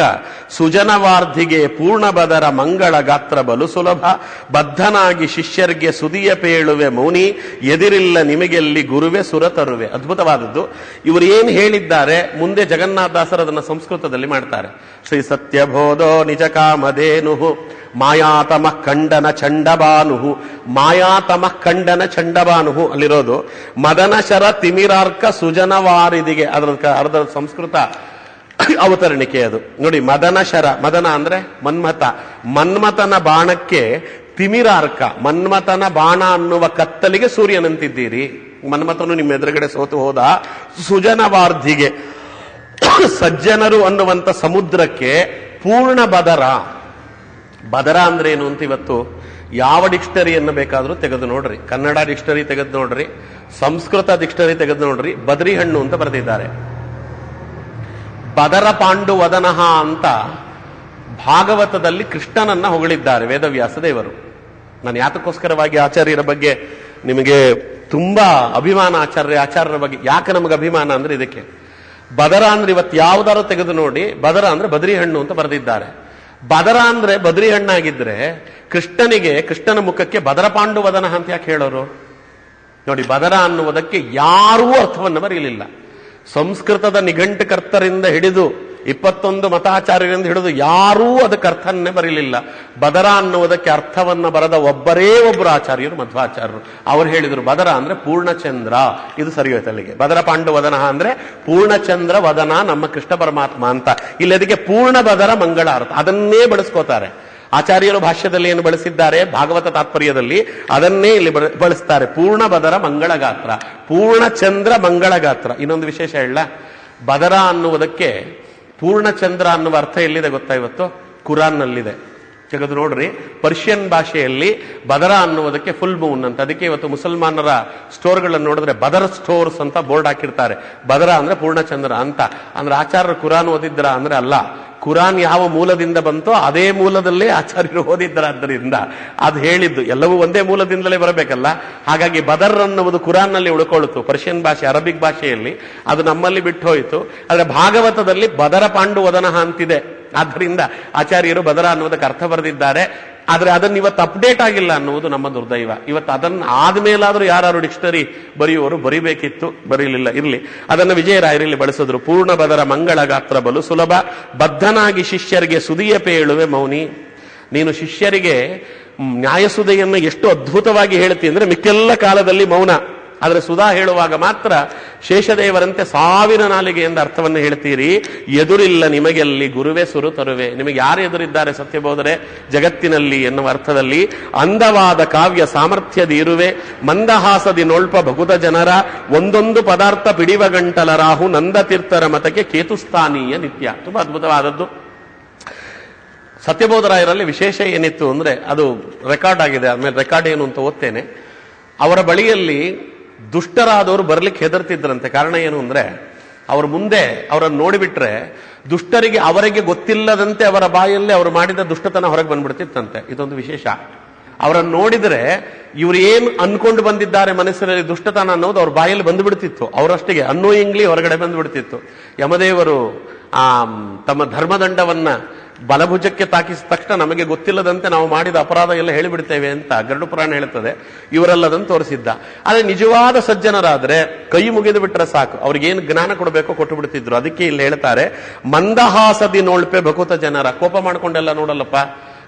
S1: ಸುಜನವಾರ್ಧಿಗೆ ಪೂರ್ಣಬದರ ಮಂಗಳ ಗಾತ್ರ ಬಲು ಸುಲಭ. ಬದ್ಧನಾಗಿ ಶಿಷ್ಯರಿಗೆ ಸುದಿಯ ಪೇಳುವೆ ಮೌನಿ, ಎದಿರಿಲ್ಲ ನಿಮಗೆಲ್ಲಿ ಗುರುವೆ ಸುರ ತರುವೆ. ಅದ್ಭುತವಾದದ್ದು. ಇವರು ಏನು ಹೇಳಿದ್ದಾರೆ, ಮುಂದೆ ಜಗನ್ನಾಥದಾಸರ ಅದನ್ನ ಸಂಸ್ಕೃತದಲ್ಲಿ ಮಾಡ್ತಾರೆ. ಶ್ರೀ ಸತ್ಯಬೋಧೋ ನಿಜ ಕಾಮಧೇನು ಮಾಯಾತಮ ಖಂಡನ ಚಂಡಬಾನು ಮಾಯಾತಮ ಖಂಡನ ಚಂಡಬಾನು ಅಲ್ಲಿರೋದು. ಮದನಶರ ತಿಮಿರಾರ್ಕ ಸುಜನವಾರಿದಿಗೆ ಅದರ ಅರ್ಧ ಸಂಸ್ಕೃತ ಅವತರಣಿಕೆ ಅದು. ನೋಡಿ, ಮದನ ಶರ, ಮದನ ಅಂದ್ರೆ ಮನ್ಮಥ. ಮನ್ಮಥನ ಬಾಣಕ್ಕೆ ತಿಮಿರಾರ್ಕ ಮನ್ಮಥನ ಬಾಣ ಅನ್ನುವ ಕತ್ತಲಿಗೆ ಸೂರ್ಯನಂತಿದ್ದೀರಿ ಮನ್ಮಥನು ನಿಮ್ಮ ಎದುರುಗಡೆ ಸೋತು ಹೋದ ಸುಜನವಾರ್ಧಿಗೆ. ಸಜ್ಜನರು ಅನ್ನುವಂತ ಸಮುದ್ರಕ್ಕೆ ಪೂರ್ಣ ಬದರ. ಬದರ ಅಂದ್ರೆ ಏನು ಅಂತ ಇವತ್ತು ಯಾವ ಡಿಕ್ಷನರಿಯನ್ನು ಬೇಕಾದರೂ ತೆಗೆದು ನೋಡ್ರಿ. ಕನ್ನಡ ಡಿಕ್ಷನರಿ ತೆಗೆದು ನೋಡ್ರಿ. ಸಂಸ್ಕೃತ ಡಿಕ್ಷನರಿ ತೆಗೆದು ನೋಡ್ರಿ. ಬದ್ರಿ ಹಣ್ಣು ಅಂತ ಬರೆದಿದ್ದಾರೆ. ಬದರ ಪಾಂಡು ವದನಃ ಅಂತ ಭಾಗವತದಲ್ಲಿ ಕೃಷ್ಣನನ್ನ ಹೊಗಳಿದ್ದಾರೆ ವೇದವ್ಯಾಸ ದೇವರು. ನಾನು ಯಾತಕ್ಕೋಸ್ಕರವಾಗಿ ಆಚಾರ್ಯರ ಬಗ್ಗೆ ನಿಮಗೆ ತುಂಬಾ ಅಭಿಮಾನ ಆಚಾರ್ಯ, ಆಚಾರ್ಯರ ಬಗ್ಗೆ ಯಾಕೆ ನಮಗೆ ಅಭಿಮಾನ ಅಂದ್ರೆ ಇದಕ್ಕೆ. ಬದರ ಅಂದ್ರೆ ಇವತ್ತು ಯಾವ್ದಾರು ತೆಗೆದು ನೋಡಿ, ಬದರ ಅಂದ್ರೆ ಬದ್ರಿ ಹಣ್ಣು ಅಂತ ಬರೆದಿದ್ದಾರೆ. ಬದರ ಅಂದ್ರೆ ಬದ್ರಿ ಹಣ್ಣಾಗಿದ್ರೆ ಕೃಷ್ಣನಿಗೆ, ಕೃಷ್ಣನ ಮುಖಕ್ಕೆ ಬದರ ಪಾಂಡುವದನ ಅಂತ ಯಾಕೆ ಹೇಳೋರು? ನೋಡಿ, ಬದರ ಅನ್ನುವುದಕ್ಕೆ ಯಾರೂ ಅರ್ಥವನ್ನು ಬರೆಯಲಿಲ್ಲ. ಸಂಸ್ಕೃತದ ನಿಘಂಟುಕರ್ತರಿಂದ ಹಿಡಿದು ಇಪ್ಪತ್ತೊಂದು ಮತಾಚಾರ್ಯರಿಂದ ಹಿಡಿದು ಯಾರೂ ಅದಕ್ಕೆ ಅರ್ಥನ್ನೇ ಬರೀಲಿಲ್ಲ. ಬದರ ಅನ್ನುವುದಕ್ಕೆ ಅರ್ಥವನ್ನ ಬರದ ಒಬ್ಬರೇ ಒಬ್ಬರು ಆಚಾರ್ಯರು, ಮಧ್ವಾಚಾರ್ಯರು. ಅವರು ಹೇಳಿದರು, ಬದರ ಅಂದ್ರೆ ಪೂರ್ಣಚಂದ್ರ. ಇದು ಸರಿ ಹೋಯ್ತು ಅಲ್ಲಿಗೆ. ಬದರ ಪಾಂಡು ವದನ ಅಂದ್ರೆ ಪೂರ್ಣಚಂದ್ರ ವದನ ನಮ್ಮ ಕೃಷ್ಣ ಪರಮಾತ್ಮ ಅಂತ. ಇಲ್ಲಿ ಅದಕ್ಕೆ ಪೂರ್ಣ ಬದರ ಮಂಗಳ ಅರ್ಥ ಅದನ್ನೇ ಬಳಸ್ಕೋತಾರೆ. ಆಚಾರ್ಯರು ಭಾಷ್ಯದಲ್ಲಿ ಏನು ಬಳಸಿದ್ದಾರೆ? ಭಾಗವತ ತಾತ್ಪರ್ಯದಲ್ಲಿ ಅದನ್ನೇ ಇಲ್ಲಿ ಬಳ- ಬಳಸ್ತಾರೆ. ಪೂರ್ಣ ಬದರ ಮಂಗಳ ಗಾತ್ರ. ಪೂರ್ಣ ಚಂದ್ರ ಮಂಗಳ ಗಾತ್ರ. ಇನ್ನೊಂದು ವಿಶೇಷ ಹೇಳ. ಬದರ ಅನ್ನುವುದಕ್ಕೆ ಪೂರ್ಣ ಚಂದ್ರ ಅನ್ನುವ ಅರ್ಥ ಎಲ್ಲಿದೆ ಗೊತ್ತಾ ಇವತ್ತು? ಕುರಾನ್ನಲ್ಲಿದೆ. ತೆಗೆದು ನೋಡ್ರಿ. ಪರ್ಷಿಯನ್ ಭಾಷೆಯಲ್ಲಿ ಬದರ ಅನ್ನುವುದಕ್ಕೆ ಫುಲ್ ಮೂನ್ ಅಂತ. ಅದಕ್ಕೆ ಇವತ್ತು ಮುಸಲ್ಮಾನರ ಸ್ಟೋರ್ಗಳನ್ನು ನೋಡಿದ್ರೆ ಬದರ್ ಸ್ಟೋರ್ಸ್ ಅಂತ ಬೋರ್ಡ್ ಹಾಕಿರ್ತಾರೆ. ಬದರ ಅಂದ್ರೆ ಪೂರ್ಣಚಂದ್ರ ಅಂತ. ಅಂದ್ರೆ ಆಚಾರ್ಯರು ಕುರಾನ್ ಓದಿದ್ರ ಅಂದ್ರೆ ಅಲ್ಲ. ಕುರಾನ್ ಯಾವ ಮೂಲದಿಂದ ಬಂತೋ ಅದೇ ಮೂಲದಲ್ಲೇ ಆಚಾರ್ಯರು ಓದಿದ್ದರಾದ್ದರಿಂದ ಅದು ಹೇಳಿದ್ದು. ಎಲ್ಲವೂ ಒಂದೇ ಮೂಲದಿಂದಲೇ ಬರಬೇಕಲ್ಲ. ಹಾಗಾಗಿ ಬದರ್ ಅನ್ನುವುದು ಕುರಾನ್ನಲ್ಲಿ ಉಳ್ಕೊಳ್ತು. ಪರ್ಷಿಯನ್ ಭಾಷೆ, ಅರಬಿಕ್ ಭಾಷೆಯಲ್ಲಿ ಅದು ನಮ್ಮಲ್ಲಿ ಬಿಟ್ಟು ಹೋಯಿತು. ಆದ್ರೆ ಭಾಗವತದಲ್ಲಿ ಬದರ ಪಾಂಡು ವದನಃ ಅಂತಿದೆ. ಆದ್ದರಿಂದ ಆಚಾರ್ಯರು ಬದರ ಅನ್ನುವುದಕ್ಕೆ ಅರ್ಥ ಬರೆದಿದ್ದಾರೆ. ಆದರೆ ಅದನ್ನ ಇವತ್ತು ಅಪ್ಡೇಟ್ ಆಗಿಲ್ಲ ಅನ್ನುವುದು ನಮ್ಮ ದುರ್ದೈವ. ಇವತ್ತು ಅದನ್ನ ಆದ್ಮೇಲಾದ್ರೂ ಯಾರು ಡಿಕ್ಷನರಿ ಬರೆಯುವವರು ಬರಿಬೇಕಿತ್ತು, ಬರೀಲಿಲ್ಲ. ಇರ್ಲಿ. ಅದನ್ನು ವಿಜಯರಾಯರಲ್ಲಿ ಬಳಸಿದ್ರು. ಪೂರ್ಣ ಬದರ ಮಂಗಳ ಗಾತ್ರ ಬಲು ಸುಲಭ. ಬದ್ಧನಾಗಿ ಶಿಷ್ಯರಿಗೆ ಸುದಿಯ ಪೇಳುವೆ ಮೌನಿ. ನೀನು ಶಿಷ್ಯರಿಗೆ ನ್ಯಾಯಸುದೆಯನ್ನು ಎಷ್ಟು ಅದ್ಭುತವಾಗಿ ಹೇಳ್ತಿ ಅಂದ್ರೆ ಮಿಕ್ಕೆಲ್ಲ ಕಾಲದಲ್ಲಿ ಮೌನ. ಆದ್ರೆ ಸುಧಾ ಹೇಳುವಾಗ ಮಾತ್ರ ಶೇಷದೇವರಂತೆ ಸಾವಿರ ನಾಲಿಗೆಯಿಂದ ಅರ್ಥವನ್ನು ಹೇಳ್ತೀರಿ. ಎದುರಿಲ್ಲ ನಿಮಗೆಲ್ಲಿ, ಗುರುವೇ ಸುರು ತರುವೆ. ನಿಮಗೆ ಯಾರು ಎದುರಿದ್ದಾರೆ ಸತ್ಯಬೋಧರೆ ಜಗತ್ತಿನಲ್ಲಿ ಎನ್ನುವ ಅರ್ಥದಲ್ಲಿ ಅಂದವಾದ ಕಾವ್ಯ ಸಾಮರ್ಥ್ಯದ ಇರುವೆ ಮಂದಹಾಸದಿ ನೋಳ್ಪ ಭಗುತ ಜನರ. ಒಂದೊಂದು ಪದಾರ್ಥ ಪಿಡಿವ ಗಂಟಲ ರಾಹು ನಂದತೀರ್ಥರ ಮತಕ್ಕೆ ಕೇತುಸ್ಥಾನೀಯ ನಿತ್ಯ. ತುಂಬಾ ಅದ್ಭುತವಾದದ್ದು. ಸತ್ಯಬೋಧರಾಯರಲ್ಲಿ ವಿಶೇಷ ಏನಿತ್ತು ಅಂದ್ರೆ ಅದು ರೆಕಾರ್ಡ್ ಆಗಿದೆ. ಆಮೇಲೆ ರೆಕಾರ್ಡ್ ಏನು ಅಂತ ಓದ್ತೇನೆ. ಅವರ ಬಳಿಯಲ್ಲಿ ದುಷ್ಟರಾದವರು ಬರ್ಲಿಕ್ಕೆ ಹೆದರ್ತಿದ್ರಂತೆ ಕಾರಣ ಏನು ಅಂದ್ರೆ, ಅವ್ರ ಮುಂದೆ ಅವರನ್ನು ನೋಡಿಬಿಟ್ರೆ ದುಷ್ಟರಿಗೆ ಅವರಿಗೆ ಗೊತ್ತಿಲ್ಲದಂತೆ ಅವರ ಬಾಯಲ್ಲಿ ಅವರು ಮಾಡಿದ ದುಷ್ಟತನ ಹೊರಗೆ ಬಂದ್ಬಿಡ್ತಿತ್ತಂತೆ. ಇದೊಂದು ವಿಶೇಷ. ಅವರನ್ನು ನೋಡಿದ್ರೆ ಇವರು ಏನ್ ಅನ್ಕೊಂಡು ಬಂದಿದ್ದಾರೆ ಮನಸ್ಸಿನಲ್ಲಿ ದುಷ್ಟತನ ಅನ್ನೋದು ಅವ್ರ ಬಾಯಲ್ಲಿ ಬಂದ್ಬಿಡ್ತಿತ್ತು. ಅವರಷ್ಟಿಗೆ ಅನ್ನೋಯಿಂಗ್ಲಿ ಹೊರಗಡೆ ಬಂದ್ಬಿಡ್ತಿತ್ತು. ಯಮದೇವರು, ಆ, ತಮ್ಮ ಧರ್ಮದಂಡವನ್ನ ಬಲಭುಜಕ್ಕೆ ತಾಕಿಸಿದ ತಕ್ಷಣ ನಮಗೆ ಗೊತ್ತಿಲ್ಲದಂತೆ ನಾವು ಮಾಡಿದ ಅಪರಾಧ ಎಲ್ಲ ಹೇಳಿಬಿಡ್ತೇವೆ ಅಂತ ಗರುಡು ಪುರಾಣ ಹೇಳುತ್ತದೆ. ಇವರಲ್ಲದನ್ನು ತೋರಿಸಿದ್ದ. ಆದರೆ ನಿಜವಾದ ಸಜ್ಜನರಾದರೆ ಕೈ ಮುಗಿದು ಬಿಟ್ರೆ ಸಾಕು. ಅವ್ರಿಗೇನು ಜ್ಞಾನ ಕೊಡಬೇಕೋ ಕೊಟ್ಟು ಬಿಡ್ತಿದ್ರು. ಅದಕ್ಕೆ ಇಲ್ಲಿ ಹೇಳ್ತಾರೆ, ಮಂದಹಾಸದಿ ನೋಳ್ಪೆ ಭಕುತ ಜನರ. ಕೋಪ ಮಾಡ್ಕೊಂಡೆಲ್ಲ ನೋಡಲ್ಲಪ್ಪ.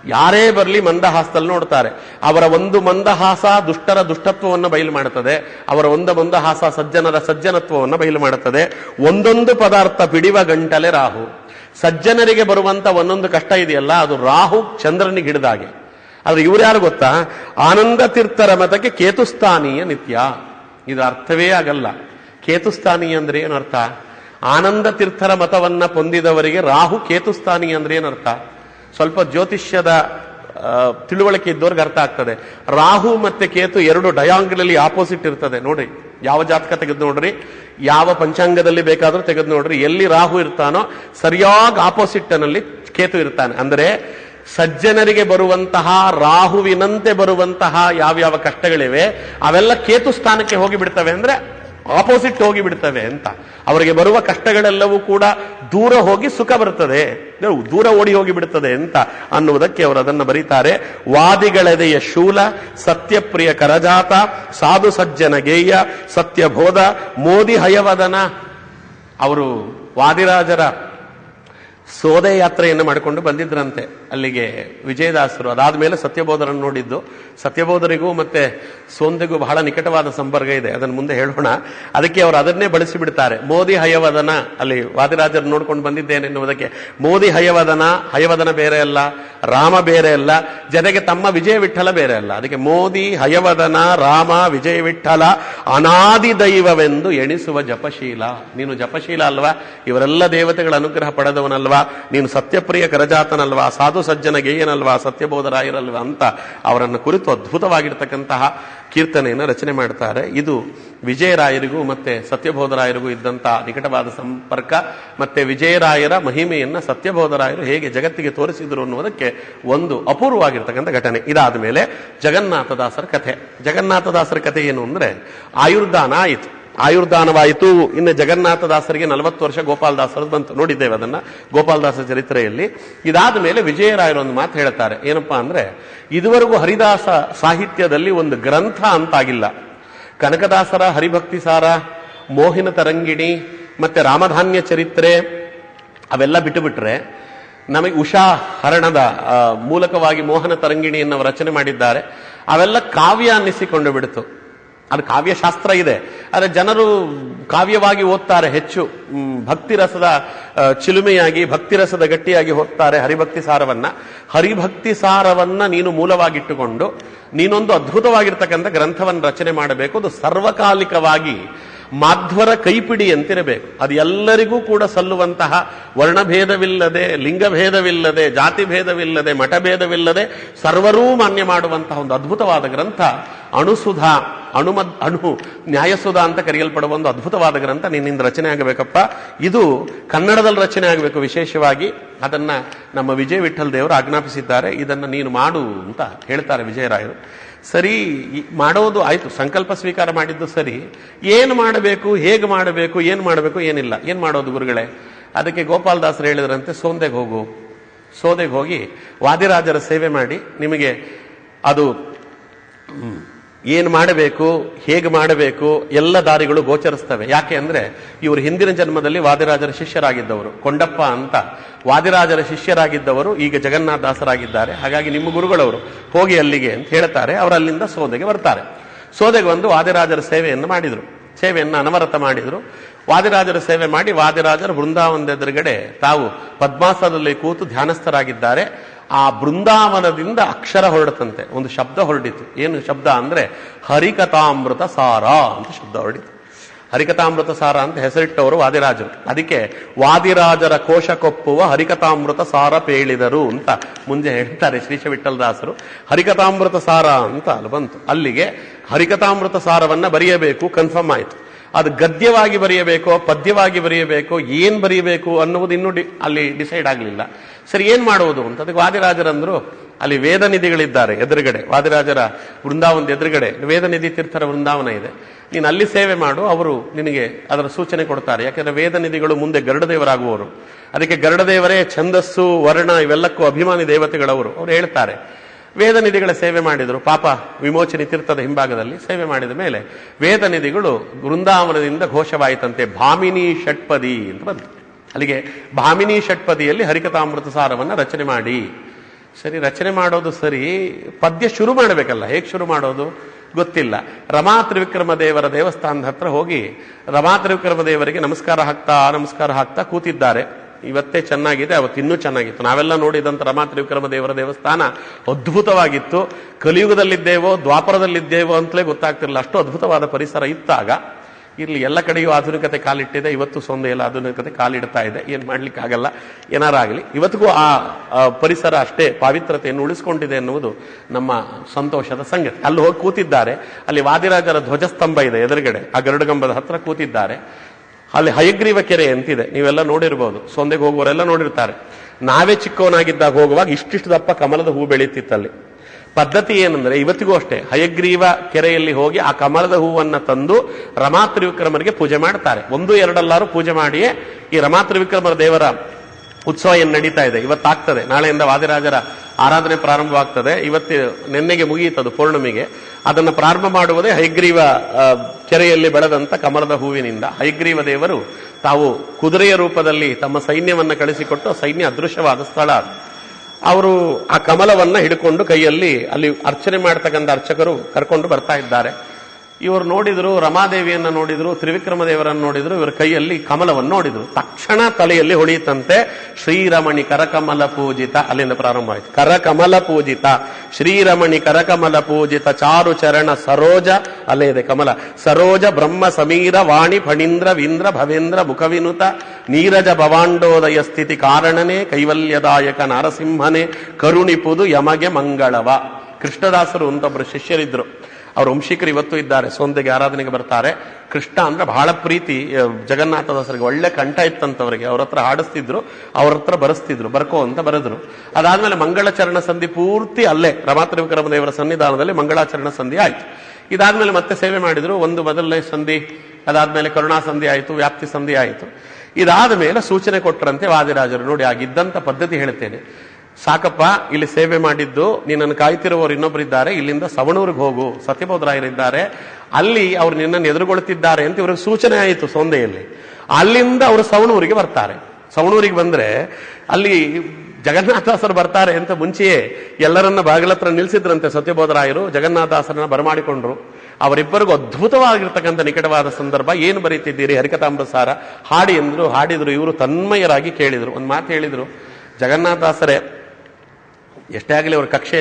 S1: ಯಾರೇ ಬರಲಿ ಮಂದಹಾಸದಲ್ಲಿ ನೋಡ್ತಾರೆ. ಅವರ ಒಂದು ಮಂದಹಾಸ ದುಷ್ಟರ ದುಷ್ಟತ್ವವನ್ನು ಬಯಲು ಮಾಡುತ್ತದೆ. ಅವರ ಒಂದು ಮಂದಹಾಸ ಸಜ್ಜನರ ಸಜ್ಜನತ್ವವನ್ನು ಬಯಲು ಮಾಡುತ್ತದೆ. ಒಂದೊಂದು ಪದಾರ್ಥ ಬಿಡಿವ ಗಂಟಲೆ ರಾಹು. ಸಜ್ಜನರಿಗೆ ಬರುವಂತ ಒಂದೊಂದು ಕಷ್ಟ ಇದೆಯಲ್ಲ, ಅದು ರಾಹು ಚಂದ್ರನಿಗೆ ಹಿಡಿದಾಗೆ. ಆದ್ರೆ ಇವ್ರು ಯಾರು ಗೊತ್ತಾ? ಆನಂದ ತೀರ್ಥರ ಮತಕ್ಕೆ ಕೇತುಸ್ಥಾನೀಯ ನಿತ್ಯ. ಇದು ಅರ್ಥವೇ ಆಗಲ್ಲ. ಕೇತುಸ್ಥಾನೀಯ ಅಂದ್ರೆ ಏನು ಅರ್ಥ ಆನಂದ ತೀರ್ಥರ ಮತವನ್ನ ಹೊಂದಿದವರಿಗೆ ರಾಹು ಕೇತುಸ್ಥಾನೀಯ ಅಂದ್ರೆ ಏನರ್ಥ? ಸ್ವಲ್ಪ ಜ್ಯೋತಿಷ್ಯದ ತಿಳುವಳಿಕೆ ಇದ್ದವ್ರಿಗೆ ಅರ್ಥ ಆಗ್ತದೆ. ರಾಹು ಮತ್ತೆ ಕೇತು ಎರಡು ಡಯಾಂಗ್ಲಲ್ಲಿ ಆಪೋಸಿಟ್ ಇರ್ತದೆ, ನೋಡಿ. ಯಾವ ಜಾತಕ ತೆಗೆದು ನೋಡ್ರಿ? ಯಾವ ಪಂಚಾಂಗದಲ್ಲಿ ಬೇಕಾದರೂ ತೆಗೆದು ನೋಡ್ರಿ. ಎಲ್ಲಿ ರಾಹು ಇರ್ತಾನೋ ಸರಿಯಾಗಿ ಆಪೋಸಿಟ್ನಲ್ಲಿ ಕೇತು ಇರ್ತಾನೆ. ಅಂದ್ರೆ ಸಜ್ಜನರಿಗೆ ಬರುವಂತಹ, ರಾಹುವಿನಂತೆ ಬರುವಂತಹ ಯಾವ್ಯಾವ ಕಷ್ಟಗಳಿವೆ, ಅವೆಲ್ಲ ಕೇತು ಸ್ಥಾನಕ್ಕೆ ಹೋಗಿ ಬಿಡ್ತವೆ ಅಂದ್ರೆ ಆಪೋಸಿಟ್ ಹೋಗಿ ಬಿಡ್ತವೆ ಅಂತ. ಅವರಿಗೆ ಬರುವ ಕಷ್ಟಗಳೆಲ್ಲವೂ ಕೂಡ ದೂರ ಹೋಗಿ ಸುಖ ಬರ್ತದೆ. ದೂರ ಓಡಿ ಹೋಗಿ ಬಿಡ್ತದೆ ಅಂತ ಅನ್ನುವುದಕ್ಕೆ ಅವರು ಅದನ್ನು ಬರೀತಾರೆ. ವಾದಿಗಳೆದೆಯ ಶೂಲ, ಸತ್ಯಪ್ರಿಯ ಕರಜಾತ, ಸಾಧು ಸಜ್ಜನ ಗೇಯ, ಸತ್ಯಬೋಧ, ಮೋದಿ ಹಯವದನ. ಅವರು ವಾದಿರಾಜರ ಸೋದೆ ಯಾತ್ರೆಯನ್ನು ಮಾಡಿಕೊಂಡು ಬಂದಿದ್ರಂತೆ ಅಲ್ಲಿಗೆ ವಿಜಯದಾಸರು. ಅದಾದ್ಮೇಲೆ ಸತ್ಯಬೋಧರನ್ನು ನೋಡಿದ್ದು. ಸತ್ಯಬೋಧರಿಗೂ ಮತ್ತೆ ಸೋಂದೆಗೂ ಬಹಳ ನಿಕಟವಾದ ಸಂಪರ್ಕ ಇದೆ. ಅದನ್ನು ಮುಂದೆ ಹೇಳೋಣ. ಅದಕ್ಕೆ ಅವರು ಅದನ್ನೇ ಬಳಸಿ ಬಿಡ್ತಾರೆ ಮೋದಿ ಹಯವದನ, ಅಲ್ಲಿ ವಾದಿರಾಜರು ನೋಡ್ಕೊಂಡು ಬಂದಿದ್ದೇನೆ ಎನ್ನುವುದಕ್ಕೆ. ಮೋದಿ ಹಯವದನ ಹಯವದನ ಬೇರೆ ಅಲ್ಲ, ರಾಮ ಬೇರೆ ಅಲ್ಲ, ಜನಗೆ ತಮ್ಮ ವಿಜಯ ವಿಠಲ ಬೇರೆ ಅಲ್ಲ. ಅದಕ್ಕೆ ಮೋದಿ ಹಯವದನ, ರಾಮ ವಿಜಯ ವಿಠಲ, ಅನಾದಿ ದೈವವೆಂದು ಎಣಿಸುವ ಜಪಶೀಲ. ನೀನು ಜಪಶೀಲ ಅಲ್ವಾ? ಇವರೆಲ್ಲ ದೇವತೆಗಳ ಅನುಗ್ರಹ ಪಡೆದವನಲ್ವಾ? ನೀನು ಸತ್ಯಪ್ರಿಯ ಕರಜಾತನಲ್ವಾ, ಸಾಧು ಸಜ್ಜನ ಗೇಯನಲ್ವಾ ಸತ್ಯಬೋಧರಾಯರಲ್ವಾ ಅಂತ ಅವರನ್ನು ಕುರಿತು ಅದ್ಭುತವಾಗಿರ್ತಕ್ಕಂತಹ ಕೀರ್ತನೆಯನ್ನು ರಚನೆ ಮಾಡ್ತಾರೆ. ಇದು ವಿಜಯರಾಯರಿಗೂ ಮತ್ತೆ ಸತ್ಯಬೋಧರಾಯರಿಗೂ ಇದ್ದಂತಹ ನಿಕಟವಾದ ಸಂಪರ್ಕ, ಮತ್ತೆ ವಿಜಯರಾಯರ ಮಹಿಮೆಯನ್ನ ಸತ್ಯಬೋಧರಾಯರು ಹೇಗೆ ಜಗತ್ತಿಗೆ ತೋರಿಸಿದರು ಅನ್ನುವುದಕ್ಕೆ ಒಂದು ಅಪೂರ್ವವಾಗಿರ್ತಕ್ಕಂಥ ಘಟನೆ. ಇದಾದ ಮೇಲೆ ಜಗನ್ನಾಥದಾಸರ ಕಥೆ. ಜಗನ್ನಾಥದಾಸರ ಕಥೆ ಏನು ಅಂದ್ರೆ, ಆಯುರ್ದಾನ ಆಯಿತು. ಆಯುರ್ದಾನವಾಯಿತು. ಇನ್ನು ಜಗನ್ನಾಥದಾಸರಿಗೆ ನಲವತ್ತು ವರ್ಷ ಗೋಪಾಲದಾಸರದ್ದು ಬಂತು. ನೋಡಿದ್ದೇವೆ ಅದನ್ನು ಗೋಪಾಲದಾಸ ಚರಿತ್ರೆಯಲ್ಲಿ. ಇದಾದ ಮೇಲೆ ವಿಜಯರಾಯರು ಒಂದು ಮಾತು ಹೇಳ್ತಾರೆ. ಏನಪ್ಪಾ ಅಂದರೆ, ಇದುವರೆಗೂ ಹರಿದಾಸ ಸಾಹಿತ್ಯದಲ್ಲಿ ಒಂದು ಗ್ರಂಥ ಅಂತಾಗಿಲ್ಲ. ಕನಕದಾಸರ ಹರಿಭಕ್ತಿ ಸಾರ, ಮೋಹಿನ ತರಂಗಿಣಿ, ಮತ್ತೆ ರಾಮಧಾನ್ಯ ಚರಿತ್ರೆ, ಅವೆಲ್ಲ ಬಿಟ್ಟುಬಿಟ್ರೆ ನಮಗೆ ಉಷಾ ಹರಣದ ಮೂಲಕವಾಗಿ ಮೋಹನ ತರಂಗಿಣಿಯನ್ನು ರಚನೆ ಮಾಡಿದ್ದಾರೆ. ಅವೆಲ್ಲ ಕಾವ್ಯ ಅನ್ನಿಸಿಕೊಂಡು ಬಿಡ್ತು. ಅದು ಕಾವ್ಯಶಾಸ್ತ್ರ ಇದೆ. ಆದರೆ ಜನರು ಕಾವ್ಯವಾಗಿ ಓದ್ತಾರೆ ಹೆಚ್ಚು. ಭಕ್ತಿರಸದ ಭಕ್ತಿ ರಸದ ಚಿಲುಮೆಯಾಗಿ ಭಕ್ತಿ ರಸದ ಗಟ್ಟಿಯಾಗಿ ಹೋಗ್ತಾರೆ ಹರಿಭಕ್ತಿ ಸಾರವನ್ನ. ಹರಿಭಕ್ತಿ ಸಾರವನ್ನ ನೀನು ಮೂಲವಾಗಿಟ್ಟುಕೊಂಡು, ನೀನೊಂದು ಅದ್ಭುತವಾಗಿರ್ತಕ್ಕಂಥ ಗ್ರಂಥವನ್ನು ರಚನೆ ಮಾಡಬೇಕು. ಅದು ಸರ್ವಕಾಲಿಕವಾಗಿ ಮಾಧ್ವರ ಕೈಪಿಡಿ ಅಂತಿರಬೇಕು. ಅದು ಎಲ್ಲರಿಗೂ ಕೂಡ ಸಲ್ಲುವಂತಹ ವರ್ಣಭೇದವಿಲ್ಲದೆ, ಲಿಂಗಭೇದವಿಲ್ಲದೆ ಜಾತಿ ಭೇದವಿಲ್ಲದೆ ಮಠಭೇದವಿಲ್ಲದೆ ಸರ್ವರೂ ಮಾನ್ಯ ಮಾಡುವಂತಹ ಒಂದು ಅದ್ಭುತವಾದ ಗ್ರಂಥ ಅಣುಸುಧಾ. ಅಣುಮದ್, ಅಣು, ನ್ಯಾಯಸುಧ ಅಂತ ಕರೆಯಲ್ಪಡುವ ಒಂದು ಅದ್ಭುತವಾದ ಗ್ರಂಥ ನಿನ್ನಿಂದ ರಚನೆ ಆಗಬೇಕಪ್ಪ. ಇದು ಕನ್ನಡದಲ್ಲಿ ರಚನೆ ಆಗಬೇಕು ವಿಶೇಷವಾಗಿ. ಅದನ್ನ ನಮ್ಮ ವಿಜಯ ವಿಠಲ್ ದೇವರು ಆಜ್ಞಾಪಿಸಿದ್ದಾರೆ. ಇದನ್ನ ನೀನು ಮಾಡು ಅಂತ ಹೇಳ್ತಾರೆ ವಿಜಯರಾಯರು ಸರಿ ಮಾಡೋದು ಆಯ್ತು. ಸಂಕಲ್ಪ ಸ್ವೀಕಾರ ಮಾಡಿದ್ದು ಸರಿ. ಏನು ಮಾಡಬೇಕು, ಹೇಗೆ ಮಾಡಬೇಕು, ಏನು ಮಾಡಬೇಕು ಏನಿಲ್ಲ. ಏನು ಮಾಡೋದು ಗುರುಗಳೇ? ಅದಕ್ಕೆ ಗೋಪಾಲದಾಸರು ಹೇಳಿದ್ರಂತೆ, ಸೋಂದೆಗೆ ಹೋಗು. ಸೋದೆಗೆ ಹೋಗಿ ವಾದಿರಾಜರ ಸೇವೆ ಮಾಡಿ. ನಿಮಗೆ ಅದು ಏನು ಮಾಡಬೇಕು, ಹೇಗೆ ಮಾಡಬೇಕು, ಎಲ್ಲ ದಾರಿಗಳು ಗೋಚರಿಸ್ತವೆ. ಯಾಕೆ ಅಂದರೆ, ಇವರು ಹಿಂದಿನ ಜನ್ಮದಲ್ಲಿ ವಾದಿರಾಜರ ಶಿಷ್ಯರಾಗಿದ್ದವರು. ಕೊಂಡಪ್ಪ ಅಂತ ವಾದಿರಾಜರ ಶಿಷ್ಯರಾಗಿದ್ದವರು, ಈಗ ಜಗನ್ನಾಥದಾಸರಾಗಿದ್ದಾರೆ ಹಾಗಾಗಿ ನಿಮ್ಮ ಗುರುಗಳವರು ಹೋಗಿ ಅಲ್ಲಿಗೆ ಅಂತ ಹೇಳ್ತಾರೆ, ಅವರು ಅಲ್ಲಿಂದ ಸೋದೆಗೆ ಬರ್ತಾರೆ. ಸೋದೆಗೆ ಬಂದು ವಾದಿರಾಜರ ಸೇವೆಯನ್ನು ಮಾಡಿದರು. ಸೇವೆಯನ್ನು ಅನವರತ ಮಾಡಿದರು. ವಾದಿರಾಜರ ಸೇವೆ ಮಾಡಿ ವಾದಿರಾಜರು ವೃಂದಾವನದ ಎದುರುಗಡೆ ತಾವು ಪದ್ಮಾಸನದಲ್ಲಿ ಕೂತು ಧ್ಯಾನಸ್ಥರಾಗಿದ್ದಾರೆ. ಆ ಬೃಂದಾವನದಿಂದ ಅಕ್ಷರ ಹೊರಡತಂತೆ. ಒಂದು ಶಬ್ದ ಹೊರಡಿತು. ಏನು ಶಬ್ದ ಅಂದ್ರೆ ಹರಿಕಥಾಮೃತ ಸಾರ ಅಂತ ಶಬ್ದ ಹೊರಡಿತು. ಹರಿಕಥಾಮೃತ ಸಾರ ಅಂತ ಹೆಸರಿಟ್ಟವರು ವಾದಿರಾಜರು. ಅದಕ್ಕೆ ವಾದಿರಾಜರ ಕೋಶ ಕೊಪ್ಪುವ ಹರಿಕಥಾಮೃತ ಸಾರ ಪೇಳಿದರು ಅಂತ ಮುಂದೆ ಹೇಳ್ತಾರೆ ಶ್ರೀಶ ವಿಠಲದಾಸರು ಹರಿಕಥಾಮೃತ ಸಾರ ಅಂತ ಅಲ್ಲಿ ಬಂತು. ಅಲ್ಲಿಗೆ ಹರಿಕಥಾಮೃತ ಸಾರವನ್ನ ಬರೆಯಬೇಕು ಕನ್ಫರ್ಮ್ ಆಯ್ತು. ಅದು ಗದ್ಯವಾಗಿ ಬರೆಯಬೇಕೋ, ಪದ್ಯವಾಗಿ ಬರೆಯಬೇಕೋ, ಏನು ಬರೆಯಬೇಕು ಅನ್ನುವುದು ಇನ್ನೂ ಡಿ- ಅಲ್ಲಿ ಡಿಸೈಡ್ ಆಗಲಿಲ್ಲ. ಸರಿ, ಏನು ಮಾಡುವುದು ಅಂತ ಅದಕ್ಕೆ ವಾದಿರಾಜರಂದರು ಅಲ್ಲಿ ವೇದ ನಿಧಿಗಳಿದ್ದಾರೆ ಎದುರುಗಡೆ. ವಾದಿರಾಜರ ವೃಂದಾವನದ ಎದುರುಗಡೆ. ವೇದ ನಿಧಿ ತೀರ್ಥರ ವೃಂದಾವನ ಇದೆ. ನೀನು ಅಲ್ಲಿ ಸೇವೆ ಮಾಡು, ಅವರು ನಿನಗೆ ಅದರ ಸೂಚನೆ ಕೊಡ್ತಾರೆ. ಯಾಕೆಂದರೆ ವೇದ ನಿಧಿಗಳು ಮುಂದೆ ಗರುಡದೇವರಾಗುವವರು. ಅದಕ್ಕೆ ಗರುಡದೇವರೇ, ಛಂದಸ್ಸು, ವರ್ಣ ಇವೆಲ್ಲಕ್ಕೂ ಅಭಿಮಾನಿ ದೇವತೆಗಳವರು. ಅವರು ಹೇಳ್ತಾರೆ ವೇದ ನಿಧಿಗಳ ಸೇವೆ ಮಾಡಿದರು. ಪಾಪ ವಿಮೋಚನೆ ತೀರ್ಥದ ಹಿಂಭಾಗದಲ್ಲಿ ಸೇವೆ ಮಾಡಿದ ಮೇಲೆ ವೇದ ನಿಧಿಗಳು ವೃಂದಾವನದಿಂದ ಘೋಷವಾಯಿತಂತೆ, ಭಾಮಿನಿ ಷಟ್ಪದಿ ಅಂತ ಬಂತು ಅಲ್ಲಿಗೆ ಭಾಮಿನಿ ಷಟ್ಪದಿಯಲ್ಲಿ ಹರಿಕಥಾಮೃತ ಸಾರವನ್ನು ರಚನೆ ಮಾಡಿ. ಸರಿ, ರಚನೆ ಮಾಡೋದು ಸರಿ, ಪದ್ಯ ಶುರು ಮಾಡಬೇಕಲ್ಲ, ಹೇಗೆ ಶುರು ಮಾಡೋದು? ಗೊತ್ತಿಲ್ಲ. ರಮಾ ತ್ರಿವಿಕ್ರಮ ದೇವರ ದೇವಸ್ಥಾನದ ಹತ್ರ ಹೋಗಿ ರಮಾ ತ್ರಿವಿಕ್ರಮ ದೇವರಿಗೆ ನಮಸ್ಕಾರ ಹಾಕ್ತಾ ನಮಸ್ಕಾರ ಹಾಕ್ತಾ ಕೂತಿದ್ದಾರೆ. ಇವತ್ತೇ ಚೆನ್ನಾಗಿದೆ, ಅವತ್ತು ಇನ್ನೂ ಚೆನ್ನಾಗಿತ್ತು. ನಾವೆಲ್ಲ ನೋಡಿದಂಥ ರಮಾ ತ್ರಿವಿಕ್ರಮ ದೇವರ ದೇವಸ್ಥಾನ ಅದ್ಭುತವಾಗಿತ್ತು. ಕಲಿಯುಗದಲ್ಲಿದ್ದೇವೋ, ದ್ವಾಪರದಲ್ಲಿದ್ದೇವೋ ಅಂತಲೇ ಗೊತ್ತಾಗ್ತಿರಲಿಲ್ಲ. ಅಷ್ಟು ಅದ್ಭುತವಾದ ಪರಿಸರ ಇತ್ತಾಗ. ಇಲ್ಲಿ ಎಲ್ಲ ಕಡೆಯೂ ಆಧುನಿಕತೆ ಕಾಲಿಟ್ಟಿದೆ. ಇವತ್ತು ಸೊಂದೆ ಎಲ್ಲ ಆಧುನಿಕತೆ ಕಾಲಿಡ್ತಾ ಇದೆ. ಏನು ಮಾಡಲಿಕ್ಕಾಗಲ್ಲ. ಏನಾರಾಗಲಿ ಇವತ್ತಿಗೂ ಆ ಆ ಪರಿಸರ ಅಷ್ಟೇ ಪಾವಿತ್ರತೆಯನ್ನು ಉಳಿಸ್ಕೊಂಡಿದೆ ಎನ್ನುವುದು ನಮ್ಮ ಸಂತೋಷದ ಸಂಗತಿ. ಅಲ್ಲಿ ಹೋಗಿ ಕೂತಿದ್ದಾರೆ. ಅಲ್ಲಿ ವಾದಿರಾಜರ ಧ್ವಜಸ್ತಂಭ ಇದೆ ಎದುರುಗಡೆ. ಆ ಗರುಡಗಂಬದ ಹತ್ರ ಕೂತಿದ್ದಾರೆ. ಅಲ್ಲಿ ಹಯಗ್ರೀವ ಕೆರೆ ಅಂತಿದೆ. ನೀವೆಲ್ಲ ನೋಡಿರ್ಬೋದು. ಸೊಂದೆಗೆ ಹೋಗುವವರೆಲ್ಲ ನೋಡಿರ್ತಾರೆ. ನಾವೇ ಚಿಕ್ಕವನಾಗಿದ್ದಾಗ ಹೋಗುವಾಗ ಇಷ್ಟಿಷ್ಟು ದಪ್ಪ ಕಮಲದ ಹೂ ಬೆಳೀತಿತ್ತಲ್ಲಿ ಪದ್ಧತಿ ಏನಂದ್ರೆ ಇವತ್ತಿಗೂ ಅಷ್ಟೇ. ಹಯಗ್ರೀವ ಕೆರೆಯಲ್ಲಿ ಹೋಗಿ ಆ ಕಮಲದ ಹೂವನ್ನ ತಂದು ರಮಾ ತ್ರಿವಿಕ್ರಮರಿಗೆ ಪೂಜೆ ಮಾಡ್ತಾರೆ. ಒಂದು, ಎರಡಲ್ಲಾರು ಪೂಜೆ ಮಾಡಿಯೇ ಈ ರಮಾ ತ್ರಿವಿಕ್ರಮರ ದೇವರ ಉತ್ಸವ ಏನು ನಡೀತಾ ಇದೆ? ಇವತ್ತಾಗ್ತದೆ. ನಾಳೆಯಿಂದ ವಾದಿರಾಜರ ಆರಾಧನೆ ಪ್ರಾರಂಭವಾಗ್ತದೆ. ಇವತ್ತು ನಿನ್ನೆಗೆ ಮುಗಿಯುತ್ತದು ಪೌರ್ಣಮಿಗೆ. ಅದನ್ನು ಪ್ರಾರಂಭ ಮಾಡುವುದೇ ಹೈಗ್ರೀವ ಕೆರೆಯಲ್ಲಿ ಬೆಳೆದಂತ ಕಮಲದ ಹೂವಿನಿಂದ. ಹೈಗ್ರೀವ ದೇವರು ತಾವು ಕುದುರೆಯ ರೂಪದಲ್ಲಿ ತಮ್ಮ ಸೈನ್ಯವನ್ನು ಕಳಿಸಿಕೊಟ್ಟು ಸೈನ್ಯ ಅದೃಶ್ಯವಾದ ಸ್ಥಳ ಅವರು ಆ ಕಮಲವನ್ನ ಹಿಡ್ಕೊಂಡು ಕೈಯಲ್ಲಿ ಅಲ್ಲಿ ಅರ್ಚನೆ ಮಾಡ್ತಕ್ಕಂಥ ಅರ್ಚಕರು ಕರ್ಕೊಂಡು ಬರ್ತಾ ಇದ್ದಾರೆ. ಇವರು ನೋಡಿದ್ರು, ರಮಾದೇವಿಯನ್ನ ನೋಡಿದ್ರು, ತ್ರಿವಿಕ್ರಮ ದೇವರನ್ನು ನೋಡಿದ್ರು, ಇವರ ಕೈಯಲ್ಲಿ ಕಮಲವನ್ನು ನೋಡಿದ್ರು. ತಕ್ಷಣ ತಲೆಯಲ್ಲಿ ಹೊಳೆಯುತ್ತಂತೆ, ಶ್ರೀರಮಣಿ ಕರಕಮಲ ಪೂಜಿತ, ಅಲ್ಲಿಂದ ಪ್ರಾರಂಭ ಆಯಿತು. ಕರಕಮಲ ಪೂಜಿತ, ಶ್ರೀರಮಣಿ ಕರಕಮಲ ಪೂಜಿತ, ಚಾರು ಚರಣ ಸರೋಜ, ಅಲ್ಲೇ ಇದೆ ಕಮಲ. ಸರೋಜ, ಬ್ರಹ್ಮ ಸಮೀರ, ವಾಣಿ ಫಣೀಂದ್ರ, ವೀಂದ್ರ, ಭವೇಂದ್ರ, ಮುಖವಿನುತ, ನೀರಜ ಭವಾಂಡೋದಯ ಸ್ಥಿತಿ ಕಾರಣನೇ, ಕೈವಲ್ಯದಾಯಕ ನಾರಸಿಂಹನೇ, ಕರುಣಿಪುದು ಯಮಗೆ ಮಂಗಳವ. ಕೃಷ್ಣದಾಸರು ಅಂತೊಬ್ಬರು ಶಿಷ್ಯರಿದ್ರು. ಅವ್ರ ವಂಶಿಕರು ಇವತ್ತು ಇದ್ದಾರೆ, ಸೊಂದೆಗೆ ಆರಾಧನೆಗೆ ಬರ್ತಾರೆ. ಕೃಷ್ಣ ಅಂದ್ರೆ ಬಹಳ ಪ್ರೀತಿ ಜಗನ್ನಾಥದಾಸರಿಗೆ ಒಳ್ಳೆ ಕಂಠ ಇತ್ತಂತವರಿಗೆ. ಅವ್ರ ಹತ್ರ ಹಾಡಿಸ್ತಿದ್ರು, ಅವ್ರ ಹತ್ರ ಬರೆಸ್ತಿದ್ರು, ಬರ್ಕೋ ಅಂತ ಬರೆದ್ರು. ಅದಾದ್ಮೇಲೆ ಮಂಗಳಚರಣ ಸಂಧಿ ಪೂರ್ತಿ ಅಲ್ಲೇ, ರಮಾತ್ರಿವಿಕ್ರಮ ದೇವರ ಸನ್ನಿಧಾನದಲ್ಲಿ ಮಂಗಳಾಚರಣ ಸಂಧಿ ಆಯ್ತು. ಇದಾದ್ಮೇಲೆ ಮತ್ತೆ ಸೇವೆ ಮಾಡಿದ್ರು, ಒಂದು ಮೊದಲನೇ ಸಂಧಿ, ಅದಾದ್ಮೇಲೆ ಕರುಣಾ ಸಂಧಿ ಆಯಿತು, ವ್ಯಾಪ್ತಿ ಸಂಧಿ ಆಯಿತು. ಇದಾದ ಮೇಲೆ ಸೂಚನೆ ಕೊಟ್ಟರಂತೆ ವಾದಿರಾಜರು ನೋಡಿ, ಆಗಿದ್ದಂತ ಪದ್ಧತಿ ಹೇಳ್ತೇನೆ ಸಾಕಪ್ಪ, ಇಲ್ಲಿ ಸೇವೆ ಮಾಡಿದ್ದು ನಿನ್ನನ್ನು ಕಾಯ್ತಿರುವವರು ಇನ್ನೊಬ್ಬರಿದ್ದಾರೆ ಇಲ್ಲಿಂದ ಸವಣೂರಿಗೆ ಹೋಗು. ಸತ್ಯಬೋಧರಾಯರಿದ್ದಾರೆ. ಅಲ್ಲಿ ಅವರು ನಿನ್ನನ್ನು ಎದುರುಗೊಳ್ತಿದ್ದಾರೆ ಅಂತ ಇವ್ರಿಗೆ ಸೂಚನೆ ಆಯಿತು ಸೊಂದೆಯಲ್ಲಿ. ಅಲ್ಲಿಂದ ಅವರು ಸವಣೂರಿಗೆ ಬರ್ತಾರೆ. ಸವಣೂರಿಗೆ ಬಂದ್ರೆ, ಅಲ್ಲಿ ಜಗನ್ನಾಥದಾಸರು ಬರ್ತಾರೆ ಅಂತ ಮುಂಚೆಯೇ ಎಲ್ಲರನ್ನ ಬಾಗಿಲತ್ರ ನಿಲ್ಲಿಸಿದ್ರಂತೆ ಸತ್ಯಬೋಧರಾಯರು. ಜಗನ್ನಾಥಾಸರನ್ನ ಬರಮಾಡಿಕೊಂಡ್ರು. ಅವರಿಬ್ಬರಿಗೂ ಅದ್ಭುತವಾಗಿರ್ತಕ್ಕಂಥ ನಿಕಟವಾದ ಸಂದರ್ಭ. ಏನು ಬರೀತಿದ್ದೀರಿ ಹರಿಕಥಾಮೃತಸಾರ ಹಾಡಿ ಎಂದ್ರು, ಹಾಡಿದ್ರು, ಇವರು ತನ್ಮಯರಾಗಿ ಕೇಳಿದ್ರು. ಒಂದು ಮಾತು ಹೇಳಿದರು. ಜಗನ್ನಾಥದಾಸರೇ ಎಷ್ಟೇ ಆಗಲಿ ಅವ್ರ ಕಕ್ಷೆ